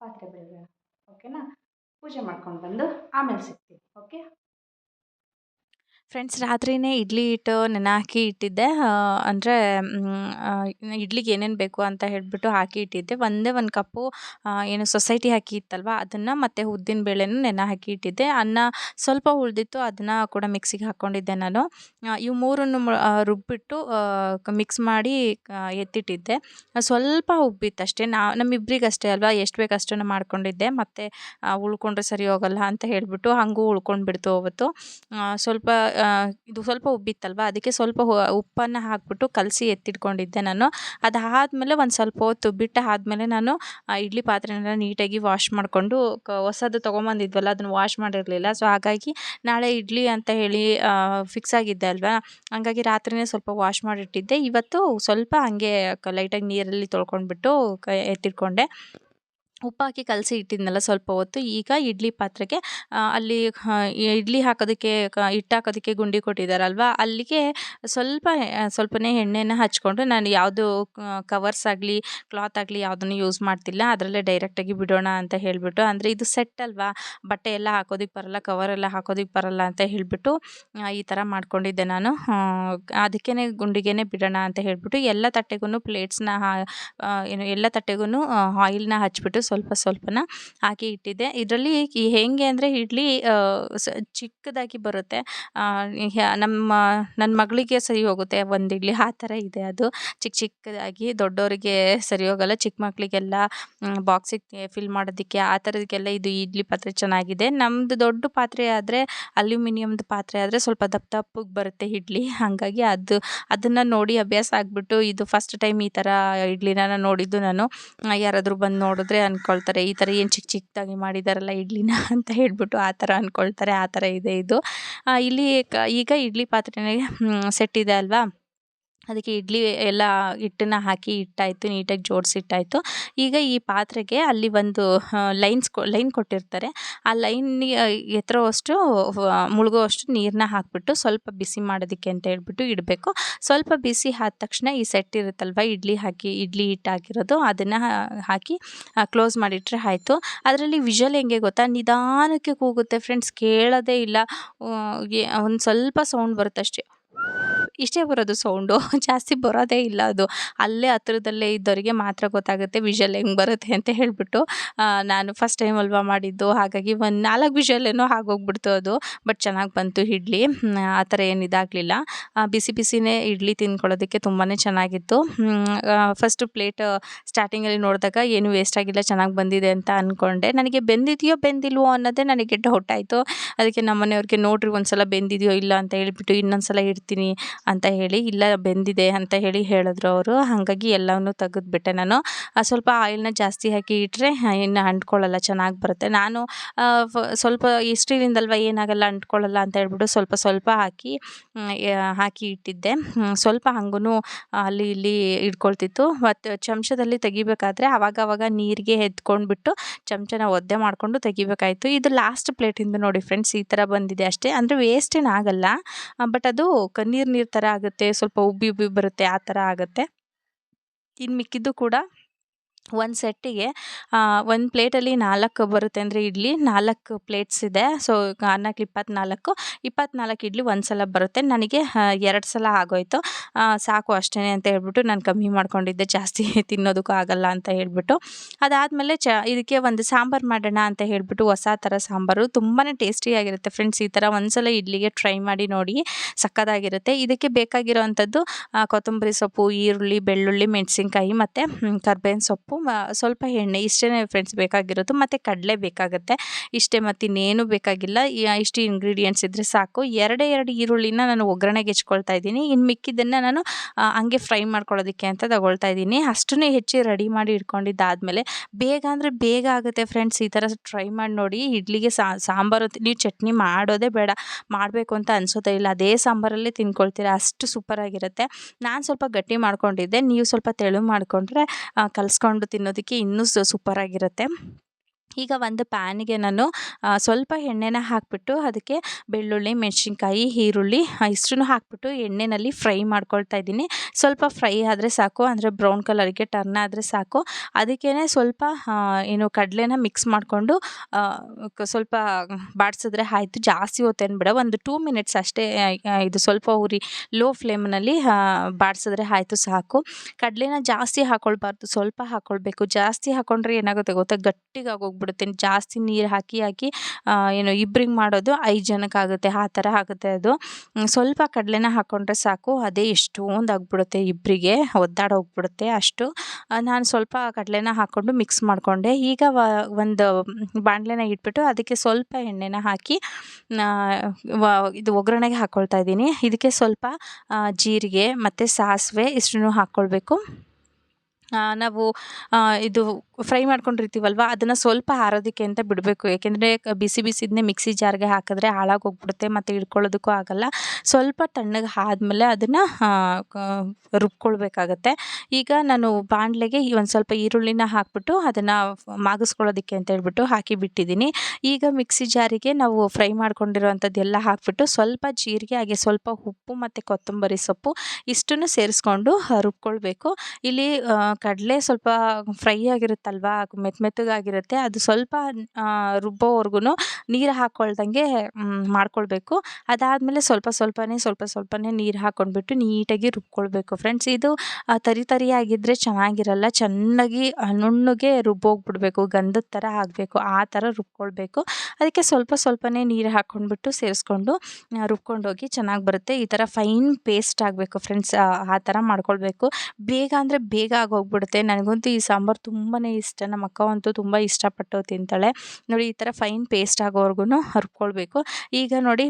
Speaker 1: ಪಾತ್ರೆ ಬೆಳಗೋಣ ಓಕೆನಾ ಪೂಜೆ ಮಾಡ್ಕೊಂಡು ಬಂದು ಆಮೇಲೆ ಸಿಗ್ತೀನಿ ಓಕೆ
Speaker 2: ಫ್ರೆಂಡ್ಸ್, ರಾತ್ರಿನೇ ಇಡ್ಲಿ ಹಿಟ್ಟು ಹಾಕಿ ಇಟ್ಟಿದ್ದೆ. ಅಂದರೆ ಇಡ್ಲಿಗೆ ಏನೇನು ಬೇಕು ಅಂತ ಹೇಳಿಬಿಟ್ಟು ಹಾಕಿ ಇಟ್ಟಿದ್ದೆ. ಒಂದೇ ಒಂದು ಕಪ್ಪು ಏನು ಸೊಸೈಟಿ ಹಾಕಿ ಇತ್ತಲ್ವ, ಅದನ್ನು ಮತ್ತು ಉದ್ದಿನ ಬೇಳೆನೂ ನೆನೆ ಹಾಕಿ ಇಟ್ಟಿದ್ದೆ. ಅನ್ನ ಸ್ವಲ್ಪ ಉಳಿದಿತ್ತು, ಅದನ್ನು ಕೂಡ ಮಿಕ್ಸಿಗೆ ಹಾಕ್ಕೊಂಡಿದ್ದೆ ನಾನು. ಇವು ಮೂರನ್ನು ರುಬ್ಬಿಟ್ಟು ಮಿಕ್ಸ್ ಮಾಡಿ ಎತ್ತಿಟ್ಟಿದ್ದೆ. ಸ್ವಲ್ಪ ಉಬ್ಬಿತ್ತು ಅಷ್ಟೇ ನಾ ನಮ್ಮಿಬ್ರಿಗೆ ಅಷ್ಟೇ ಅಲ್ವಾ, ಎಷ್ಟು ಬೇಕು ಅಷ್ಟನ್ನು ಮಾಡ್ಕೊಂಡಿದ್ದೆ. ಮತ್ತು ಉಳ್ಕೊಂಡ್ರೆ ಸರಿ ಹೋಗಲ್ಲ ಅಂತ ಹೇಳಿಬಿಟ್ಟು ಹಾಗೂ ಉಳ್ಕೊಂಡ್ಬಿಡ್ತು ಅವತ್ತು. ಸ್ವಲ್ಪ ಇದು ಸ್ವಲ್ಪ ಉಬ್ಬಿತ್ತಲ್ವ? ಅದಕ್ಕೆ ಸ್ವಲ್ಪ ಉಪ್ಪನ್ನು ಹಾಕ್ಬಿಟ್ಟು ಕಲಸಿ ಎತ್ತಿಟ್ಕೊಂಡಿದ್ದೆ ನಾನು. ಅದಾದಮೇಲೆ ಒಂದು ಸ್ವಲ್ಪ ಹೊತ್ತು ಬಿಟ್ಟು ಆದಮೇಲೆ ನಾನು ಇಡ್ಲಿ ಪಾತ್ರೆನ ನೀಟಾಗಿ ವಾಶ್ ಮಾಡಿಕೊಂಡು ಹೊಸದು ತೊಗೊಂಬಂದಿದ್ವಲ್ಲ, ಅದನ್ನು ವಾಶ್ ಮಾಡಿರಲಿಲ್ಲ. ಸೊ ಹಾಗಾಗಿ ನಾಳೆ ಇಡ್ಲಿ ಅಂತ ಹೇಳಿ ಫಿಕ್ಸ್ ಆಗಿದ್ದೆ ಅಲ್ವಾ? ಹಂಗಾಗಿ ರಾತ್ರಿನೇ ಸ್ವಲ್ಪ ವಾಶ್ ಮಾಡಿಟ್ಟಿದ್ದೆ. ಇವತ್ತು ಸ್ವಲ್ಪ ಹಾಗೆ ಲೈಟಾಗಿ ನೀರಲ್ಲಿ ತೊಳ್ಕೊಂಡ್ಬಿಟ್ಟು ಎತ್ತಿಟ್ಕೊಂಡೆ. ಉಪ್ಪು ಹಾಕಿ ಕಲಸಿ ಇಟ್ಟಿದ್ನಲ್ಲ ಸ್ವಲ್ಪ ಹೊತ್ತು, ಈಗ ಇಡ್ಲಿ ಪಾತ್ರೆಗೆ ಅಲ್ಲಿ ಇಡ್ಲಿ ಹಾಕೋದಕ್ಕೆ ಹಿಟ್ಟು ಹಾಕೋದಕ್ಕೆ ಗುಂಡಿ ಕೊಟ್ಟಿದ್ದಾರಲ್ವ ಅಲ್ಲಿಗೆ ಸ್ವಲ್ಪ ಸ್ವಲ್ಪನೇ ಎಣ್ಣೆನ ಹಚ್ಕೊಂಡು ನಾನು ಯಾವುದು ಕವರ್ಸ್ ಆಗಲಿ, ಕ್ಲಾತ್ ಆಗಲಿ ಯಾವುದನ್ನು ಯೂಸ್ ಮಾಡ್ತಿಲ್ಲ, ಅದರಲ್ಲೇ ಡೈರೆಕ್ಟಾಗಿ ಬಿಡೋಣ ಅಂತ ಹೇಳಿಬಿಟ್ಟು, ಅಂದರೆ ಇದು ಸೆಟ್ ಅಲ್ವಾ, ಬಟ್ಟೆ ಎಲ್ಲ ಹಾಕೋದಕ್ಕೆ ಬರಲ್ಲ, ಕವರ್ ಎಲ್ಲ ಹಾಕೋದಕ್ಕೆ ಬರಲ್ಲ ಅಂತ ಹೇಳಿಬಿಟ್ಟು ಈ ಥರ ಮಾಡ್ಕೊಂಡಿದ್ದೆ ನಾನು ಅದಕ್ಕೇ ಗುಂಡಿಗೆ ಬಿಡೋಣ ಅಂತ ಹೇಳಿಬಿಟ್ಟು, ಎಲ್ಲ ತಟ್ಟೆಗೂ ಪ್ಲೇಟ್ಸ್ನ ಏನು, ಎಲ್ಲ ತಟ್ಟೆಗೂ ಆಯಿಲ್ನ ಹಚ್ಬಿಟ್ಟು ಸ್ವಲ್ಪ ಸ್ವಲ್ಪನ ಹಾಕಿ ಇಟ್ಟಿದ್ದೆ. ಇದರಲ್ಲಿ ಹೇಗೆ ಅಂದರೆ ಇಡ್ಲಿ ಚಿಕ್ಕದಾಗಿ ಬರುತ್ತೆ. ನಮ್ಮ ನನ್ನ ಮಗಳಿಗೆ ಸರಿ ಹೋಗುತ್ತೆ. ಒಂದು ಇಡ್ಲಿ ಆ ಥರ ಇದೆ ಅದು. ಚಿಕ್ಕ ಚಿಕ್ಕದಾಗಿ ದೊಡ್ಡವರಿಗೆ ಸರಿ ಹೋಗಲ್ಲ. ಚಿಕ್ಕ ಮಕ್ಕಳಿಗೆಲ್ಲ ಬಾಕ್ಸಿಗೆ ಫಿಲ್ ಮಾಡೋದಕ್ಕೆ ಆ ಥರದಕ್ಕೆಲ್ಲ ಇದು ಇಡ್ಲಿ ಪಾತ್ರೆ ಚೆನ್ನಾಗಿದೆ. ನಮ್ಮದು ದೊಡ್ಡ ಪಾತ್ರೆ ಆದರೆ, ಅಲ್ಯೂಮಿನಿಯಮ್ದು ಪಾತ್ರೆ ಆದರೆ ಸ್ವಲ್ಪ ದಪ್ಪ ದಪ್ಪಗೆ ಬರುತ್ತೆ ಇಡ್ಲಿ. ಹಾಗಾಗಿ ಅದು, ಅದನ್ನು ನೋಡಿ ಅಭ್ಯಾಸ ಆಗಿಬಿಟ್ಟು ಇದು ಫಸ್ಟ್ ಟೈಮ್ ಈ ಥರ ಇಡ್ಲಿನ ನೋಡಿದ್ದು ನಾನು. ಯಾರಾದರೂ ಬಂದು ನೋಡಿದ್ರೆ ಅಂದ್ಕೊಳ್ತಾರೆ ಈ ಥರ ಏನು ಚಿಕ್ಕ ಚಿಕ್ಕದಾಗಿ ಮಾಡಿದಾರಲ್ಲ ಇಡ್ಲಿನ ಅಂತ ಹೇಳ್ಬಿಟ್ಟು ಆ ಥರ ಅಂದ್ಕೊಳ್ತಾರೆ ಆ ಥರ ಇದೆ ಇದು. ಇಲ್ಲಿ ಈಗ ಇಡ್ಲಿ ಪಾತ್ರೆನೇ ಸೆಟ್ ಇದೆ ಅಲ್ವಾ? ಅದಕ್ಕೆ ಇಡ್ಲಿ ಎಲ್ಲ ಹಿಟ್ಟನ್ನ ಹಾಕಿ ಇಟ್ಟಾಯಿತು ನೀಟಾಗಿ ಜೋಡಿಸಿಟ್ಟಾಯಿತು ಈಗ ಈ ಪಾತ್ರೆಗೆ ಅಲ್ಲಿ ಒಂದು ಲೈನ್ಸ್ ಕೊ, ಲೈನ್ ಕೊಟ್ಟಿರ್ತಾರೆ. ಆ ಲೈನ್ ಎತ್ತರವಷ್ಟು ಮುಳುಗೋವಷ್ಟು ನೀರನ್ನ ಹಾಕಿಬಿಟ್ಟು ಸ್ವಲ್ಪ ಬಿಸಿ ಮಾಡೋದಕ್ಕೆ ಅಂತ ಹೇಳ್ಬಿಟ್ಟು ಇಡಬೇಕು. ಸ್ವಲ್ಪ ಬಿಸಿ ಆದ ತಕ್ಷಣ ಈ ಸೆಟ್ ಇರುತ್ತಲ್ವ, ಇಡ್ಲಿ ಹಾಕಿ, ಇಡ್ಲಿ ಹಿಟ್ಟು ಹಾಕಿರೋದು, ಅದನ್ನು ಹಾಕಿ ಕ್ಲೋಸ್ ಮಾಡಿಟ್ರೆ ಆಯಿತು. ಅದರಲ್ಲಿ ವಿಷಲ್ ಹೆಂಗೆ ಗೊತ್ತಾ? ನಿಧಾನಕ್ಕೆ ಕೂಗುತ್ತೆ ಫ್ರೆಂಡ್ಸ್, ಕೇಳೋದೇ ಇಲ್ಲ. ಒಂದು ಸ್ವಲ್ಪ ಸೌಂಡ್ ಬರುತ್ತಷ್ಟೇ ಇಷ್ಟೇ ಬರೋದು ಸೌಂಡು. ಜಾಸ್ತಿ ಬರೋದೇ ಇಲ್ಲ ಅದು. ಅಲ್ಲೇ ಹತ್ರದಲ್ಲೇ ಇದ್ದವರಿಗೆ ಮಾತ್ರ ಗೊತ್ತಾಗುತ್ತೆ ವಿಷಲ್ ಹೆಂಗೆ ಬರುತ್ತೆ ಅಂತ ಹೇಳಿಬಿಟ್ಟು. ನಾನು ಫಸ್ಟ್ ಟೈಮ್ ಅಲ್ವಾ ಮಾಡಿದ್ದು. ಹಾಗಾಗಿ ಒಂದು ನಾಲ್ಕು ವಿಷಲ್ಲೇನೋ ಆಗೋಗ್ಬಿಡ್ತು ಅದು. ಬಟ್ ಚೆನ್ನಾಗಿ ಬಂತು ಇಡ್ಲಿ. ಆ ಥರ ಏನು ಇದಾಗಲಿಲ್ಲ. ಬಿಸಿ ಬಿಸಿನೇ ಇಡ್ಲಿ ತಿನ್ಕೊಳ್ಳೋದಕ್ಕೆ ತುಂಬಾ ಚೆನ್ನಾಗಿತ್ತು. ಫಸ್ಟ್ ಪ್ಲೇಟ್ ಸ್ಟಾರ್ಟಿಂಗಲ್ಲಿ ನೋಡಿದಾಗ ಏನು ವೇಸ್ಟ್ ಆಗಿಲ್ಲ, ಚೆನ್ನಾಗಿ ಬಂದಿದೆ ಅಂತ ಅಂದ್ಕೊಂಡೆ ನನಗೆ ಬೆಂದಿದೆಯೋ ಬೆಂದಿಲ್ವೋ ಅನ್ನೋದೇ ನನಗೆ ಡೌಟ್ ಆಯಿತು. ಅದಕ್ಕೆ ನಮ್ಮ ಮನೆಯವ್ರಿಗೆ ನೋಡಿರಿ ಒಂದು ಸಲ ಬೆಂದಿದೆಯೋ ಇಲ್ಲ ಅಂತ ಹೇಳಿಬಿಟ್ಟು ಇನ್ನೊಂದು ಸಲ ಇಡ್ತೀನಿ. ಅಂತ ಹೇಳಿ ಇಲ್ಲ ಬೆಂದಿದೆ ಅಂತ ಹೇಳಿ ಹೇಳಿದ್ರು ಅವರು. ಹಾಗಾಗಿ ಎಲ್ಲವನ್ನೂ ತೆಗೆದುಬಿಟ್ಟೆ ನಾನು. ಸ್ವಲ್ಪ ಆಯಿಲ್ನ ಜಾಸ್ತಿ ಹಾಕಿ ಇಟ್ಟರೆ ಇನ್ನು ಅಂಟ್ಕೊಳ್ಳಲ್ಲ, ಚೆನ್ನಾಗಿ ಬರುತ್ತೆ. ನಾನು ಸ್ವಲ್ಪ ಸ್ಟೀಲಿಂದಲ್ವ ಏನಾಗಲ್ಲ ಅಂಟ್ಕೊಳ್ಳಲ್ಲ ಅಂತ ಹೇಳ್ಬಿಟ್ಟು ಸ್ವಲ್ಪ ಸ್ವಲ್ಪ ಹಾಕಿ ಹಾಕಿ ಇಟ್ಟಿದ್ದೆ. ಸ್ವಲ್ಪ ಹಂಗೂ ಅಲ್ಲಿ ಇಲ್ಲಿ ಇಟ್ಕೊಳ್ತಿತ್ತು. ಮತ್ತು ಚಮಚದಲ್ಲಿ ತೆಗಿಬೇಕಾದ್ರೆ ಆವಾಗ ಆವಾಗ ನೀರಿಗೆ ಎತ್ಕೊಂಡ್ಬಿಟ್ಟು ಚಮಚನ ಒದ್ದೆ ಮಾಡಿಕೊಂಡು ತೆಗಿಬೇಕಾಯಿತು. ಇದು ಲಾಸ್ಟ್ ಪ್ಲೇಟಿಂದು ನೋಡಿ ಫ್ರೆಂಡ್ಸ್, ಈ ಥರ ಬಂದಿದೆ ಅಷ್ಟೇ. ಅಂದರೆ ವೇಸ್ಟ್ ಏನಾಗಲ್ಲ. ಬಟ್ ಅದು ಕಣ್ಣೀರು ನೀರು ಥರ ಆಗುತ್ತೆ. ಸ್ವಲ್ಪ ಉಬ್ಬಿ ಉಬ್ಬಿ ಬರುತ್ತೆ ಆ ಥರ ಆಗುತ್ತೆ. ಇನ್ನು ಮಿಕ್ಕಿದ್ದು ಕೂಡ ಒಂದು ಸೆಟ್ಟಿಗೆ ಒಂದು ಪ್ಲೇಟಲ್ಲಿ ನಾಲ್ಕು ಬರುತ್ತೆ ಅಂದರೆ ಇಡ್ಲಿ, ನಾಲ್ಕು ಪ್ಲೇಟ್ಸ್ ಇದೆ. ಸೊ ನಾಲ್ಕು ಇಪ್ಪತ್ತ್ನಾಲ್ಕು ಇಪ್ಪತ್ತ್ನಾಲ್ಕು ಇಡ್ಲಿ ಒಂದು ಸಲ ಬರುತ್ತೆ. ನನಗೆ ಎರಡು ಸಲ ಆಗೋಯಿತು. ಸಾಕು ಅಷ್ಟೇ ಅಂತ ಹೇಳ್ಬಿಟ್ಟು ನಾನು ಕಮ್ಮಿ ಮಾಡ್ಕೊಂಡಿದ್ದೆ. ಜಾಸ್ತಿ ತಿನ್ನೋದಕ್ಕೂ ಆಗಲ್ಲ ಅಂತ ಹೇಳ್ಬಿಟ್ಟು. ಅದಾದಮೇಲೆ ಚ, ಇದಕ್ಕೆ ಒಂದು ಸಾಂಬಾರು ಮಾಡೋಣ ಅಂತ ಹೇಳ್ಬಿಟ್ಟು ಹೊಸ ಥರ ಸಾಂಬಾರು. ತುಂಬಾ ಟೇಸ್ಟಿಯಾಗಿರುತ್ತೆ ಫ್ರೆಂಡ್ಸ್. ಈ ಥರ ಒಂದು ಸಲ ಇಡ್ಲಿಗೆ ಟ್ರೈ ಮಾಡಿ ನೋಡಿ ಸಕ್ಕತ್ತಾಗಿರುತ್ತೆ. ಇದಕ್ಕೆ ಬೇಕಾಗಿರೋ ಅಂಥದ್ದು ಕೊತ್ತಂಬರಿ ಸೊಪ್ಪು, ಈರುಳ್ಳಿ, ಬೆಳ್ಳುಳ್ಳಿ, ಮೆಣಸಿನ್ಕಾಯಿ ಮತ್ತು ಕರ್ಬೇವಿನ ಸೊಪ್ಪು. ಸ್ವಲ್ಪ ಎಣ್ಣೆ ಇಷ್ಟೇ ಫ್ರೆಂಡ್ಸ್ ಬೇಕಾಗಿರೋದು, ಮತ್ತು ಕಡಲೆ ಬೇಕಾಗುತ್ತೆ. ಇಷ್ಟೇ ಮತ್ತು ಇನ್ನೇನು ಬೇಕಾಗಿಲ್ಲ ಇಷ್ಟು ಇಂಗ್ರೀಡಿಯೆಂಟ್ಸ್ ಇದ್ದರೆ ಸಾಕು. ಎರಡೇ ಎರಡು ಈರುಳ್ಳಿನ ನಾನು ಒಗ್ಗರಣೆಗೆ ಹೆಚ್ಕೊಳ್ತಾ ಇದ್ದೀನಿ. ಇನ್ನು ಮಿಕ್ಕಿದ್ದನ್ನು ನಾನು ಹಂಗೆ ಫ್ರೈ ಮಾಡ್ಕೊಳ್ಳೋದಕ್ಕೆ ಅಂತ ತಗೊಳ್ತಾ ಇದ್ದೀನಿ. ಅಷ್ಟನ್ನೇ ಹೆಚ್ಚಿ ರೆಡಿ ಮಾಡಿ ಇಟ್ಕೊಂಡಿದ್ದಾದಮೇಲೆ ಬೇಗ ಅಂದರೆ ಬೇಗ ಆಗುತ್ತೆ ಫ್ರೆಂಡ್ಸ್ ಈ ಥರ ಟ್ರೈ ಮಾಡಿ ನೋಡಿ. ಇಡ್ಲಿಗೆ ಸಾಂಬಾರು ನೀವು ಚಟ್ನಿ ಮಾಡೋದೇ ಬೇಡ. ಮಾಡಬೇಕು ಅಂತ ಅನಿಸೋದೇ ಇಲ್ಲ. ಅದೇ ಸಾಂಬಾರಲ್ಲೇ ತಿನ್ಕೊಳ್ತೀರ? ಅಷ್ಟು ಸೂಪರಾಗಿರುತ್ತೆ ನಾನು ಸ್ವಲ್ಪ ಗಟ್ಟಿ ಮಾಡ್ಕೊಂಡಿದ್ದೆ. ನೀವು ಸ್ವಲ್ಪ ತೆಳು ಮಾಡಿಕೊಂಡ್ರೆ ಕಲಿಸ್ಕೊಂಡು ತಿನ್ನೋದಕ್ಕೆ ಇನ್ನೂ ಸೂಪರಾಗಿರುತ್ತೆ ಈಗ ಒಂದು ಪ್ಯಾನಿಗೆ ನಾನು ಸ್ವಲ್ಪ ಎಣ್ಣೆನ ಹಾಕಿಬಿಟ್ಟು ಅದಕ್ಕೆ ಬೆಳ್ಳುಳ್ಳಿ, ಮೆಣಸಿನ್ಕಾಯಿ, ಈರುಳ್ಳಿ ಇಷ್ಟನ್ನು ಹಾಕಿಬಿಟ್ಟು ಎಣ್ಣೆಯಲ್ಲಿ ಫ್ರೈ ಮಾಡ್ಕೊಳ್ತಾ ಇದ್ದೀನಿ. ಸ್ವಲ್ಪ ಫ್ರೈ ಆದರೆ ಸಾಕು, ಅಂದರೆ ಬ್ರೌನ್ ಕಲರ್ಗೆ ಟರ್ನ್ ಆದರೆ ಸಾಕು. ಅದಕ್ಕೇ ಸ್ವಲ್ಪ ಏನು ಕಡಲೆನ ಮಿಕ್ಸ್ ಮಾಡಿಕೊಂಡು ಸ್ವಲ್ಪ ಬಾಡಿಸಿದ್ರೆ ಆಯಿತು, ಜಾಸ್ತಿ ಹೊತ್ತೇನು ಬೇಡ, ಒಂದು ಟೂ ಮಿನಿಟ್ಸ್ ಅಷ್ಟೇ ಇದು ಸ್ವಲ್ಪ ಉರಿ, ಲೋ ಫ್ಲೇಮ್ನಲ್ಲಿ ಬಾಡಿಸಿದ್ರೆ ಆಯಿತು ಸಾಕು. ಕಡಲೆನ ಜಾಸ್ತಿ ಹಾಕ್ಕೊಳ್ಬಾರ್ದು ಸ್ವಲ್ಪ ಹಾಕ್ಕೊಳ್ಬೇಕು ಜಾಸ್ತಿ ಹಾಕ್ಕೊಂಡ್ರೆ ಏನಾಗುತ್ತೆ ಗೊತ್ತಾ ಗಟ್ಟಿಗೆ ಆಗೋಗ್ಬಿಡುತ್ತೆ ಬಿಡುತ್ತೆ ಜಾಸ್ತಿ ನೀರು ಹಾಕಿ ಹಾಕಿ ಏನು ಇಬ್ರಿಗೆ ಮಾಡೋದು ಐದು ಜನಕ್ಕಾಗುತ್ತೆ ಆ ಥರ ಆಗುತ್ತೆ ಅದು. ಸ್ವಲ್ಪ ಕಡಲೆನ ಹಾಕ್ಕೊಂಡ್ರೆ ಸಾಕು. ಅದೇ ಎಷ್ಟೊಂದು ಆಗಿಬಿಡುತ್ತೆ ಇಬ್ಬರಿಗೆ ಒದ್ದಾಡೋಗ್ಬಿಡುತ್ತೆ ಅಷ್ಟು. ನಾನು ಸ್ವಲ್ಪ ಕಡಲೆನ ಹಾಕ್ಕೊಂಡು ಮಿಕ್ಸ್ ಮಾಡಿಕೊಂಡೆ. ಈಗ ಒಂದು ಬಾಣಲೆನ ಇಟ್ಬಿಟ್ಟು ಅದಕ್ಕೆ ಸ್ವಲ್ಪ ಎಣ್ಣೆನ ಹಾಕಿ ಇದು ಒಗ್ಗರಣೆಗೆ ಹಾಕ್ಕೊಳ್ತಾ ಇದ್ದೀನಿ. ಇದಕ್ಕೆ ಸ್ವಲ್ಪ ಜೀರಿಗೆ ಮತ್ತು ಸಾಸಿವೆ ಇಷ್ಟನ್ನು ಹಾಕ್ಕೊಳ್ಬೇಕು ನಾವು ಇದು ಫ್ರೈ ಮಾಡ್ಕೊಂಡಿರ್ತೀವಲ್ವ? ಅದನ್ನು ಸ್ವಲ್ಪ ಹಾರೋದಕ್ಕೆ ಅಂತ ಬಿಡಬೇಕು. ಏಕೆಂದರೆ ಬಿಸಿ ಬಿಸಿದನ್ನೇ ಮಿಕ್ಸಿ ಜಾರ್ಗೆ ಹಾಕಿದ್ರೆ ಹಾಳಾಗೋಗ್ಬಿಡುತ್ತೆ ಮತ್ತು ಇಡ್ಕೊಳ್ಳೋದಕ್ಕೂ ಆಗಲ್ಲ. ಸ್ವಲ್ಪ ತಣ್ಣಗೆ ಆದಮೇಲೆ ಅದನ್ನು ರುಬ್ಕೊಳ್ಬೇಕಾಗತ್ತೆ. ಈಗ ನಾನು ಬಾಣಲೆಗೆ ಒಂದು ಸ್ವಲ್ಪ ಈರುಳ್ಳಿನ ಹಾಕ್ಬಿಟ್ಟು ಅದನ್ನು ಮಾಗಿಸ್ಕೊಳ್ಳೋದಕ್ಕೆ ಅಂತ ಹೇಳ್ಬಿಟ್ಟು ಹಾಕಿ ಬಿಟ್ಟಿದ್ದೀನಿ. ಈಗ ಮಿಕ್ಸಿ ಜಾರಿಗೆ ನಾವು ಫ್ರೈ ಮಾಡ್ಕೊಂಡಿರೋವಂಥದ್ದೆಲ್ಲ ಹಾಕ್ಬಿಟ್ಟು ಸ್ವಲ್ಪ ಜೀರಿಗೆ, ಹಾಗೆ ಸ್ವಲ್ಪ ಉಪ್ಪು ಮತ್ತು ಕೊತ್ತಂಬರಿ ಸೊಪ್ಪು ಇಷ್ಟನ್ನು ಸೇರಿಸ್ಕೊಂಡು ರುಬ್ಕೊಳ್ಬೇಕು. ಇಲ್ಲಿ ಕಡಲೆ ಸ್ವಲ್ಪ ಫ್ರೈ ಆಗಿರುತ್ತೆ ಇರುತ್ತಲ್ವ? ಮೆತ್ತ ಮೆತ್ತಗಾಗಿರುತ್ತೆ. ಅದು ಸ್ವಲ್ಪ ರುಬ್ಬೋವರೆಗೂ ನೀರು ಹಾಕ್ಕೊಳ್ದಂಗೆ ಮಾಡ್ಕೊಳ್ಬೇಕು. ಅದಾದಮೇಲೆ ಸ್ವಲ್ಪ ಸ್ವಲ್ಪನೇ ಸ್ವಲ್ಪ ಸ್ವಲ್ಪನೇ ನೀರು ಹಾಕ್ಕೊಂಡ್ಬಿಟ್ಟು ನೀಟಾಗಿ ರುಬ್ಕೊಳ್ಬೇಕು. ಫ್ರೆಂಡ್ಸ್, ಇದು ತರಿ ತರಿ ತರಿಯಾಗಿದ್ದರೆ ಚೆನ್ನಾಗಿರಲ್ಲ. ಚೆನ್ನಾಗಿ ನುಣ್ಣಗೆ ರುಬ್ಬೋಗ್ಬಿಡ್ಬೇಕು. ಗಂಧದ ಥರ ಆಗಬೇಕು. ಆ ಥರ ರುಬ್ಕೊಳ್ಬೇಕು. ಅದಕ್ಕೆ ಸ್ವಲ್ಪ ಸ್ವಲ್ಪನೇ ನೀರು ಹಾಕ್ಕೊಂಡ್ಬಿಟ್ಟು ಸೇರಿಸ್ಕೊಂಡು ರುಬ್ಕೊಂಡೋಗಿ ಚೆನ್ನಾಗಿ ಬರುತ್ತೆ. ಈ ಥರ ಫೈನ್ ಪೇಸ್ಟ್ ಆಗಬೇಕು ಫ್ರೆಂಡ್ಸ್. ಆ ಥರ ಮಾಡ್ಕೊಳ್ಬೇಕು. ಬೇಗ ಅಂದರೆ ಬೇಗ ಆಗೋಗ್ಬಿಡುತ್ತೆ. ನನಗಂತೂ ಈ ಸಾಂಬಾರು ತುಂಬಾ ಇಷ್ಟ. ನಮ್ಮ ಅಕ್ಕ ಅಂತೂ ತುಂಬ ಇಷ್ಟಪಟ್ಟು ತಿಂತಾಳೆ. ನೋಡಿ, ಈ ಥರ ಫೈನ್ ಪೇಸ್ಟ್ ಆಗೋವರೆಗೂ ಹುರ್ಕೊಳ್ಬೇಕು ಈಗ ನೋಡಿ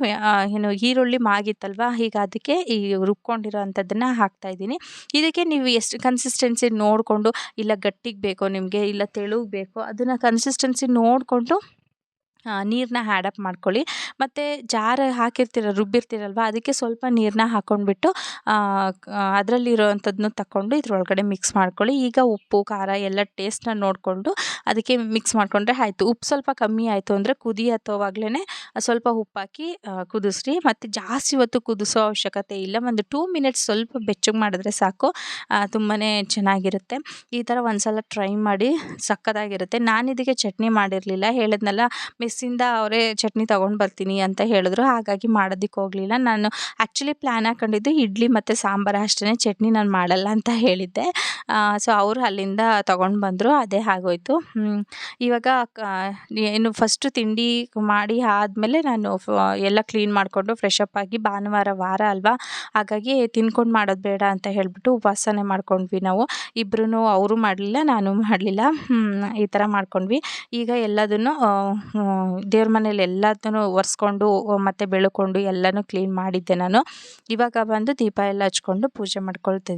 Speaker 2: ಏನು ಈರುಳ್ಳಿ ಮಾಗಿತ್ತಲ್ವ? ಈಗ ಅದಕ್ಕೆ ಈ ರುಬ್ಕೊಂಡಿರೋ ಅಂಥದ್ದನ್ನು ಹಾಕ್ತಾಯಿದ್ದೀನಿ ಇದಕ್ಕೆ ನೀವು ಎಷ್ಟು ಕನ್ಸಿಸ್ಟೆನ್ಸಿ ನೋಡಿಕೊಂಡು, ಇಲ್ಲ ಗಟ್ಟಿಗೆ ಬೇಕೋ ನಿಮಗೆ, ಇಲ್ಲ ತೆಳುಗೆ ಬೇಕೋ, ಅದನ್ನು ಕನ್ಸಿಸ್ಟೆನ್ಸಿ ನೋಡಿಕೊಂಡು ನೀರನ್ನ ಹ್ಯಾಡಪ್ ಮಾಡ್ಕೊಳ್ಳಿ. ಮತ್ತು ಜಾರ ಹಾಕಿರ್ತೀರ, ರುಬ್ಬಿರ್ತೀರಲ್ವ, ಅದಕ್ಕೆ ಸ್ವಲ್ಪ ನೀರನ್ನ ಹಾಕ್ಕೊಂಡ್ಬಿಟ್ಟು ಅದರಲ್ಲಿರೋವಂಥದ್ದನ್ನು ತಗೊಂಡು ಇದ್ರೊಳಗಡೆ ಮಿಕ್ಸ್ ಮಾಡ್ಕೊಳ್ಳಿ. ಈಗ ಉಪ್ಪು, ಖಾರ ಎಲ್ಲ ಟೇಸ್ಟ್ನ ನೋಡಿಕೊಂಡು ಅದಕ್ಕೆ ಮಿಕ್ಸ್ ಮಾಡಿಕೊಂಡ್ರೆ ಆಯಿತು. ಉಪ್ಪು ಸ್ವಲ್ಪ ಕಮ್ಮಿ ಆಯಿತು ಅಂದರೆ ಕುದಿ ಹತ್ತೋವಾಗಲೇ ಸ್ವಲ್ಪ ಉಪ್ಪು ಹಾಕಿ ಕುದಿಸ್ರಿ. ಮತ್ತು ಜಾಸ್ತಿ ಹೊತ್ತು ಕುದಿಸೋ ಅವಶ್ಯಕತೆ ಇಲ್ಲ. ಒಂದು ಟೂ ಮಿನಿಟ್ಸ್ ಸ್ವಲ್ಪ ಬೆಚ್ಚಗೆ ಮಾಡಿದ್ರೆ ಸಾಕು. ತುಂಬಾ ಚೆನ್ನಾಗಿರುತ್ತೆ. ಈ ಥರ ಒಂದು ಸಲ ಟ್ರೈ ಮಾಡಿ ಸಕ್ಕತ್ತಾಗಿರುತ್ತೆ. ನಾನು ಇದಕ್ಕೆ ಚಟ್ನಿ ಮಾಡಿರಲಿಲ್ಲ. ಹೇಳಿದ್ನಲ್ಲ ಮೆಸ್ಸಿಂದ ಅವರೇ ಚಟ್ನಿ ತೊಗೊಂಡು ಬರ್ತೀನಿ ಅಂತ ಹೇಳಿದ್ರು. ಹಾಗಾಗಿ ಮಾಡೋದಕ್ಕೆ ಹೋಗಲಿಲ್ಲ. ನಾನು ಆ್ಯಕ್ಚುಲಿ ಪ್ಲ್ಯಾನ್ ಹಾಕೊಂಡಿದ್ದು ಇಡ್ಲಿ ಮತ್ತು ಸಾಂಬಾರು ಅಷ್ಟೇ ಚಟ್ನಿ ನಾನು ಮಾಡಲ್ಲ ಅಂತ ಹೇಳಿದ್ದೆ. ಸೊ ಅವರು ಅಲ್ಲಿಂದ ತೊಗೊಂಡು ಬಂದರು. ಅದೇ ಆಗೋಯ್ತು. ಇವಾಗ ಏನು ಫಸ್ಟು ತಿಂಡಿ ಮಾಡಿ ಆದಮೇಲೆ ನಾನು ಎಲ್ಲ ಕ್ಲೀನ್ ಮಾಡಿಕೊಂಡು ಫ್ರೆಶ್ ಅಪ್ ಆಗಿ ಭಾನುವಾರ, ವಾರ ಅಲ್ವಾ? ಹಾಗಾಗಿ ತಿನ್ಕೊಂಡು ಮಾಡೋದು ಬೇಡ ಅಂತ ಹೇಳಿಬಿಟ್ಟು ಉಪವಾಸನೆ ಮಾಡ್ಕೊಂಡ್ವಿ ನಾವು. ಇಬ್ಬರೂ ಅವರು ಮಾಡಲಿಲ್ಲ, ನಾನು ಮಾಡಲಿಲ್ಲ. ಈ ಥರ ಮಾಡ್ಕೊಂಡ್ವಿ. ಈಗ ಎಲ್ಲದನ್ನು ದೇವ್ರ ಮನೇಲಿ ಎಲ್ಲದನ್ನು ಒರೆಸ್ಕೊಂಡು ಮತ್ತು ಬೆಳ್ಕೊಂಡು ಎಲ್ಲನೂ ಕ್ಲೀನ್ ಮಾಡಿದ್ದೆ ನಾನು. ಇವಾಗ ಬಂದು ದೀಪ ಎಲ್ಲ ಹಚ್ಕೊಂಡು ಪೂಜೆ ಮಾಡ್ಕೊಳ್ತಾ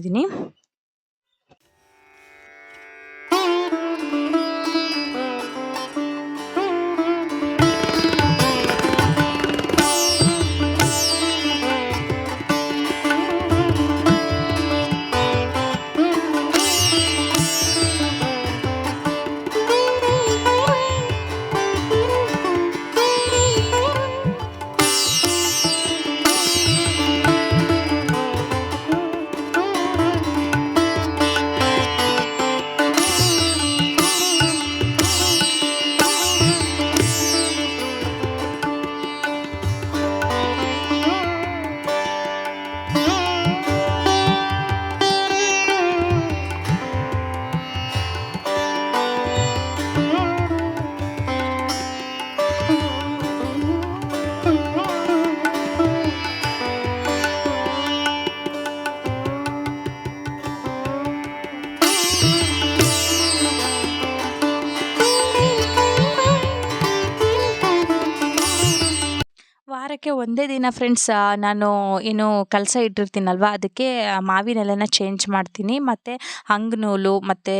Speaker 2: ದಿನ ಫ್ರೆಂಡ್ಸ್ ನಾನು ಏನು ಕಲಸ ಇಟ್ಟಿರ್ತೀನಲ್ವ? ಅದಕ್ಕೆ ಮಾವಿನ ಎಲೆನ ಚೇಂಜ್ ಮಾಡ್ತೀನಿ. ಮತ್ತು ಹಂಗ್ ನೂಲು ಮತ್ತು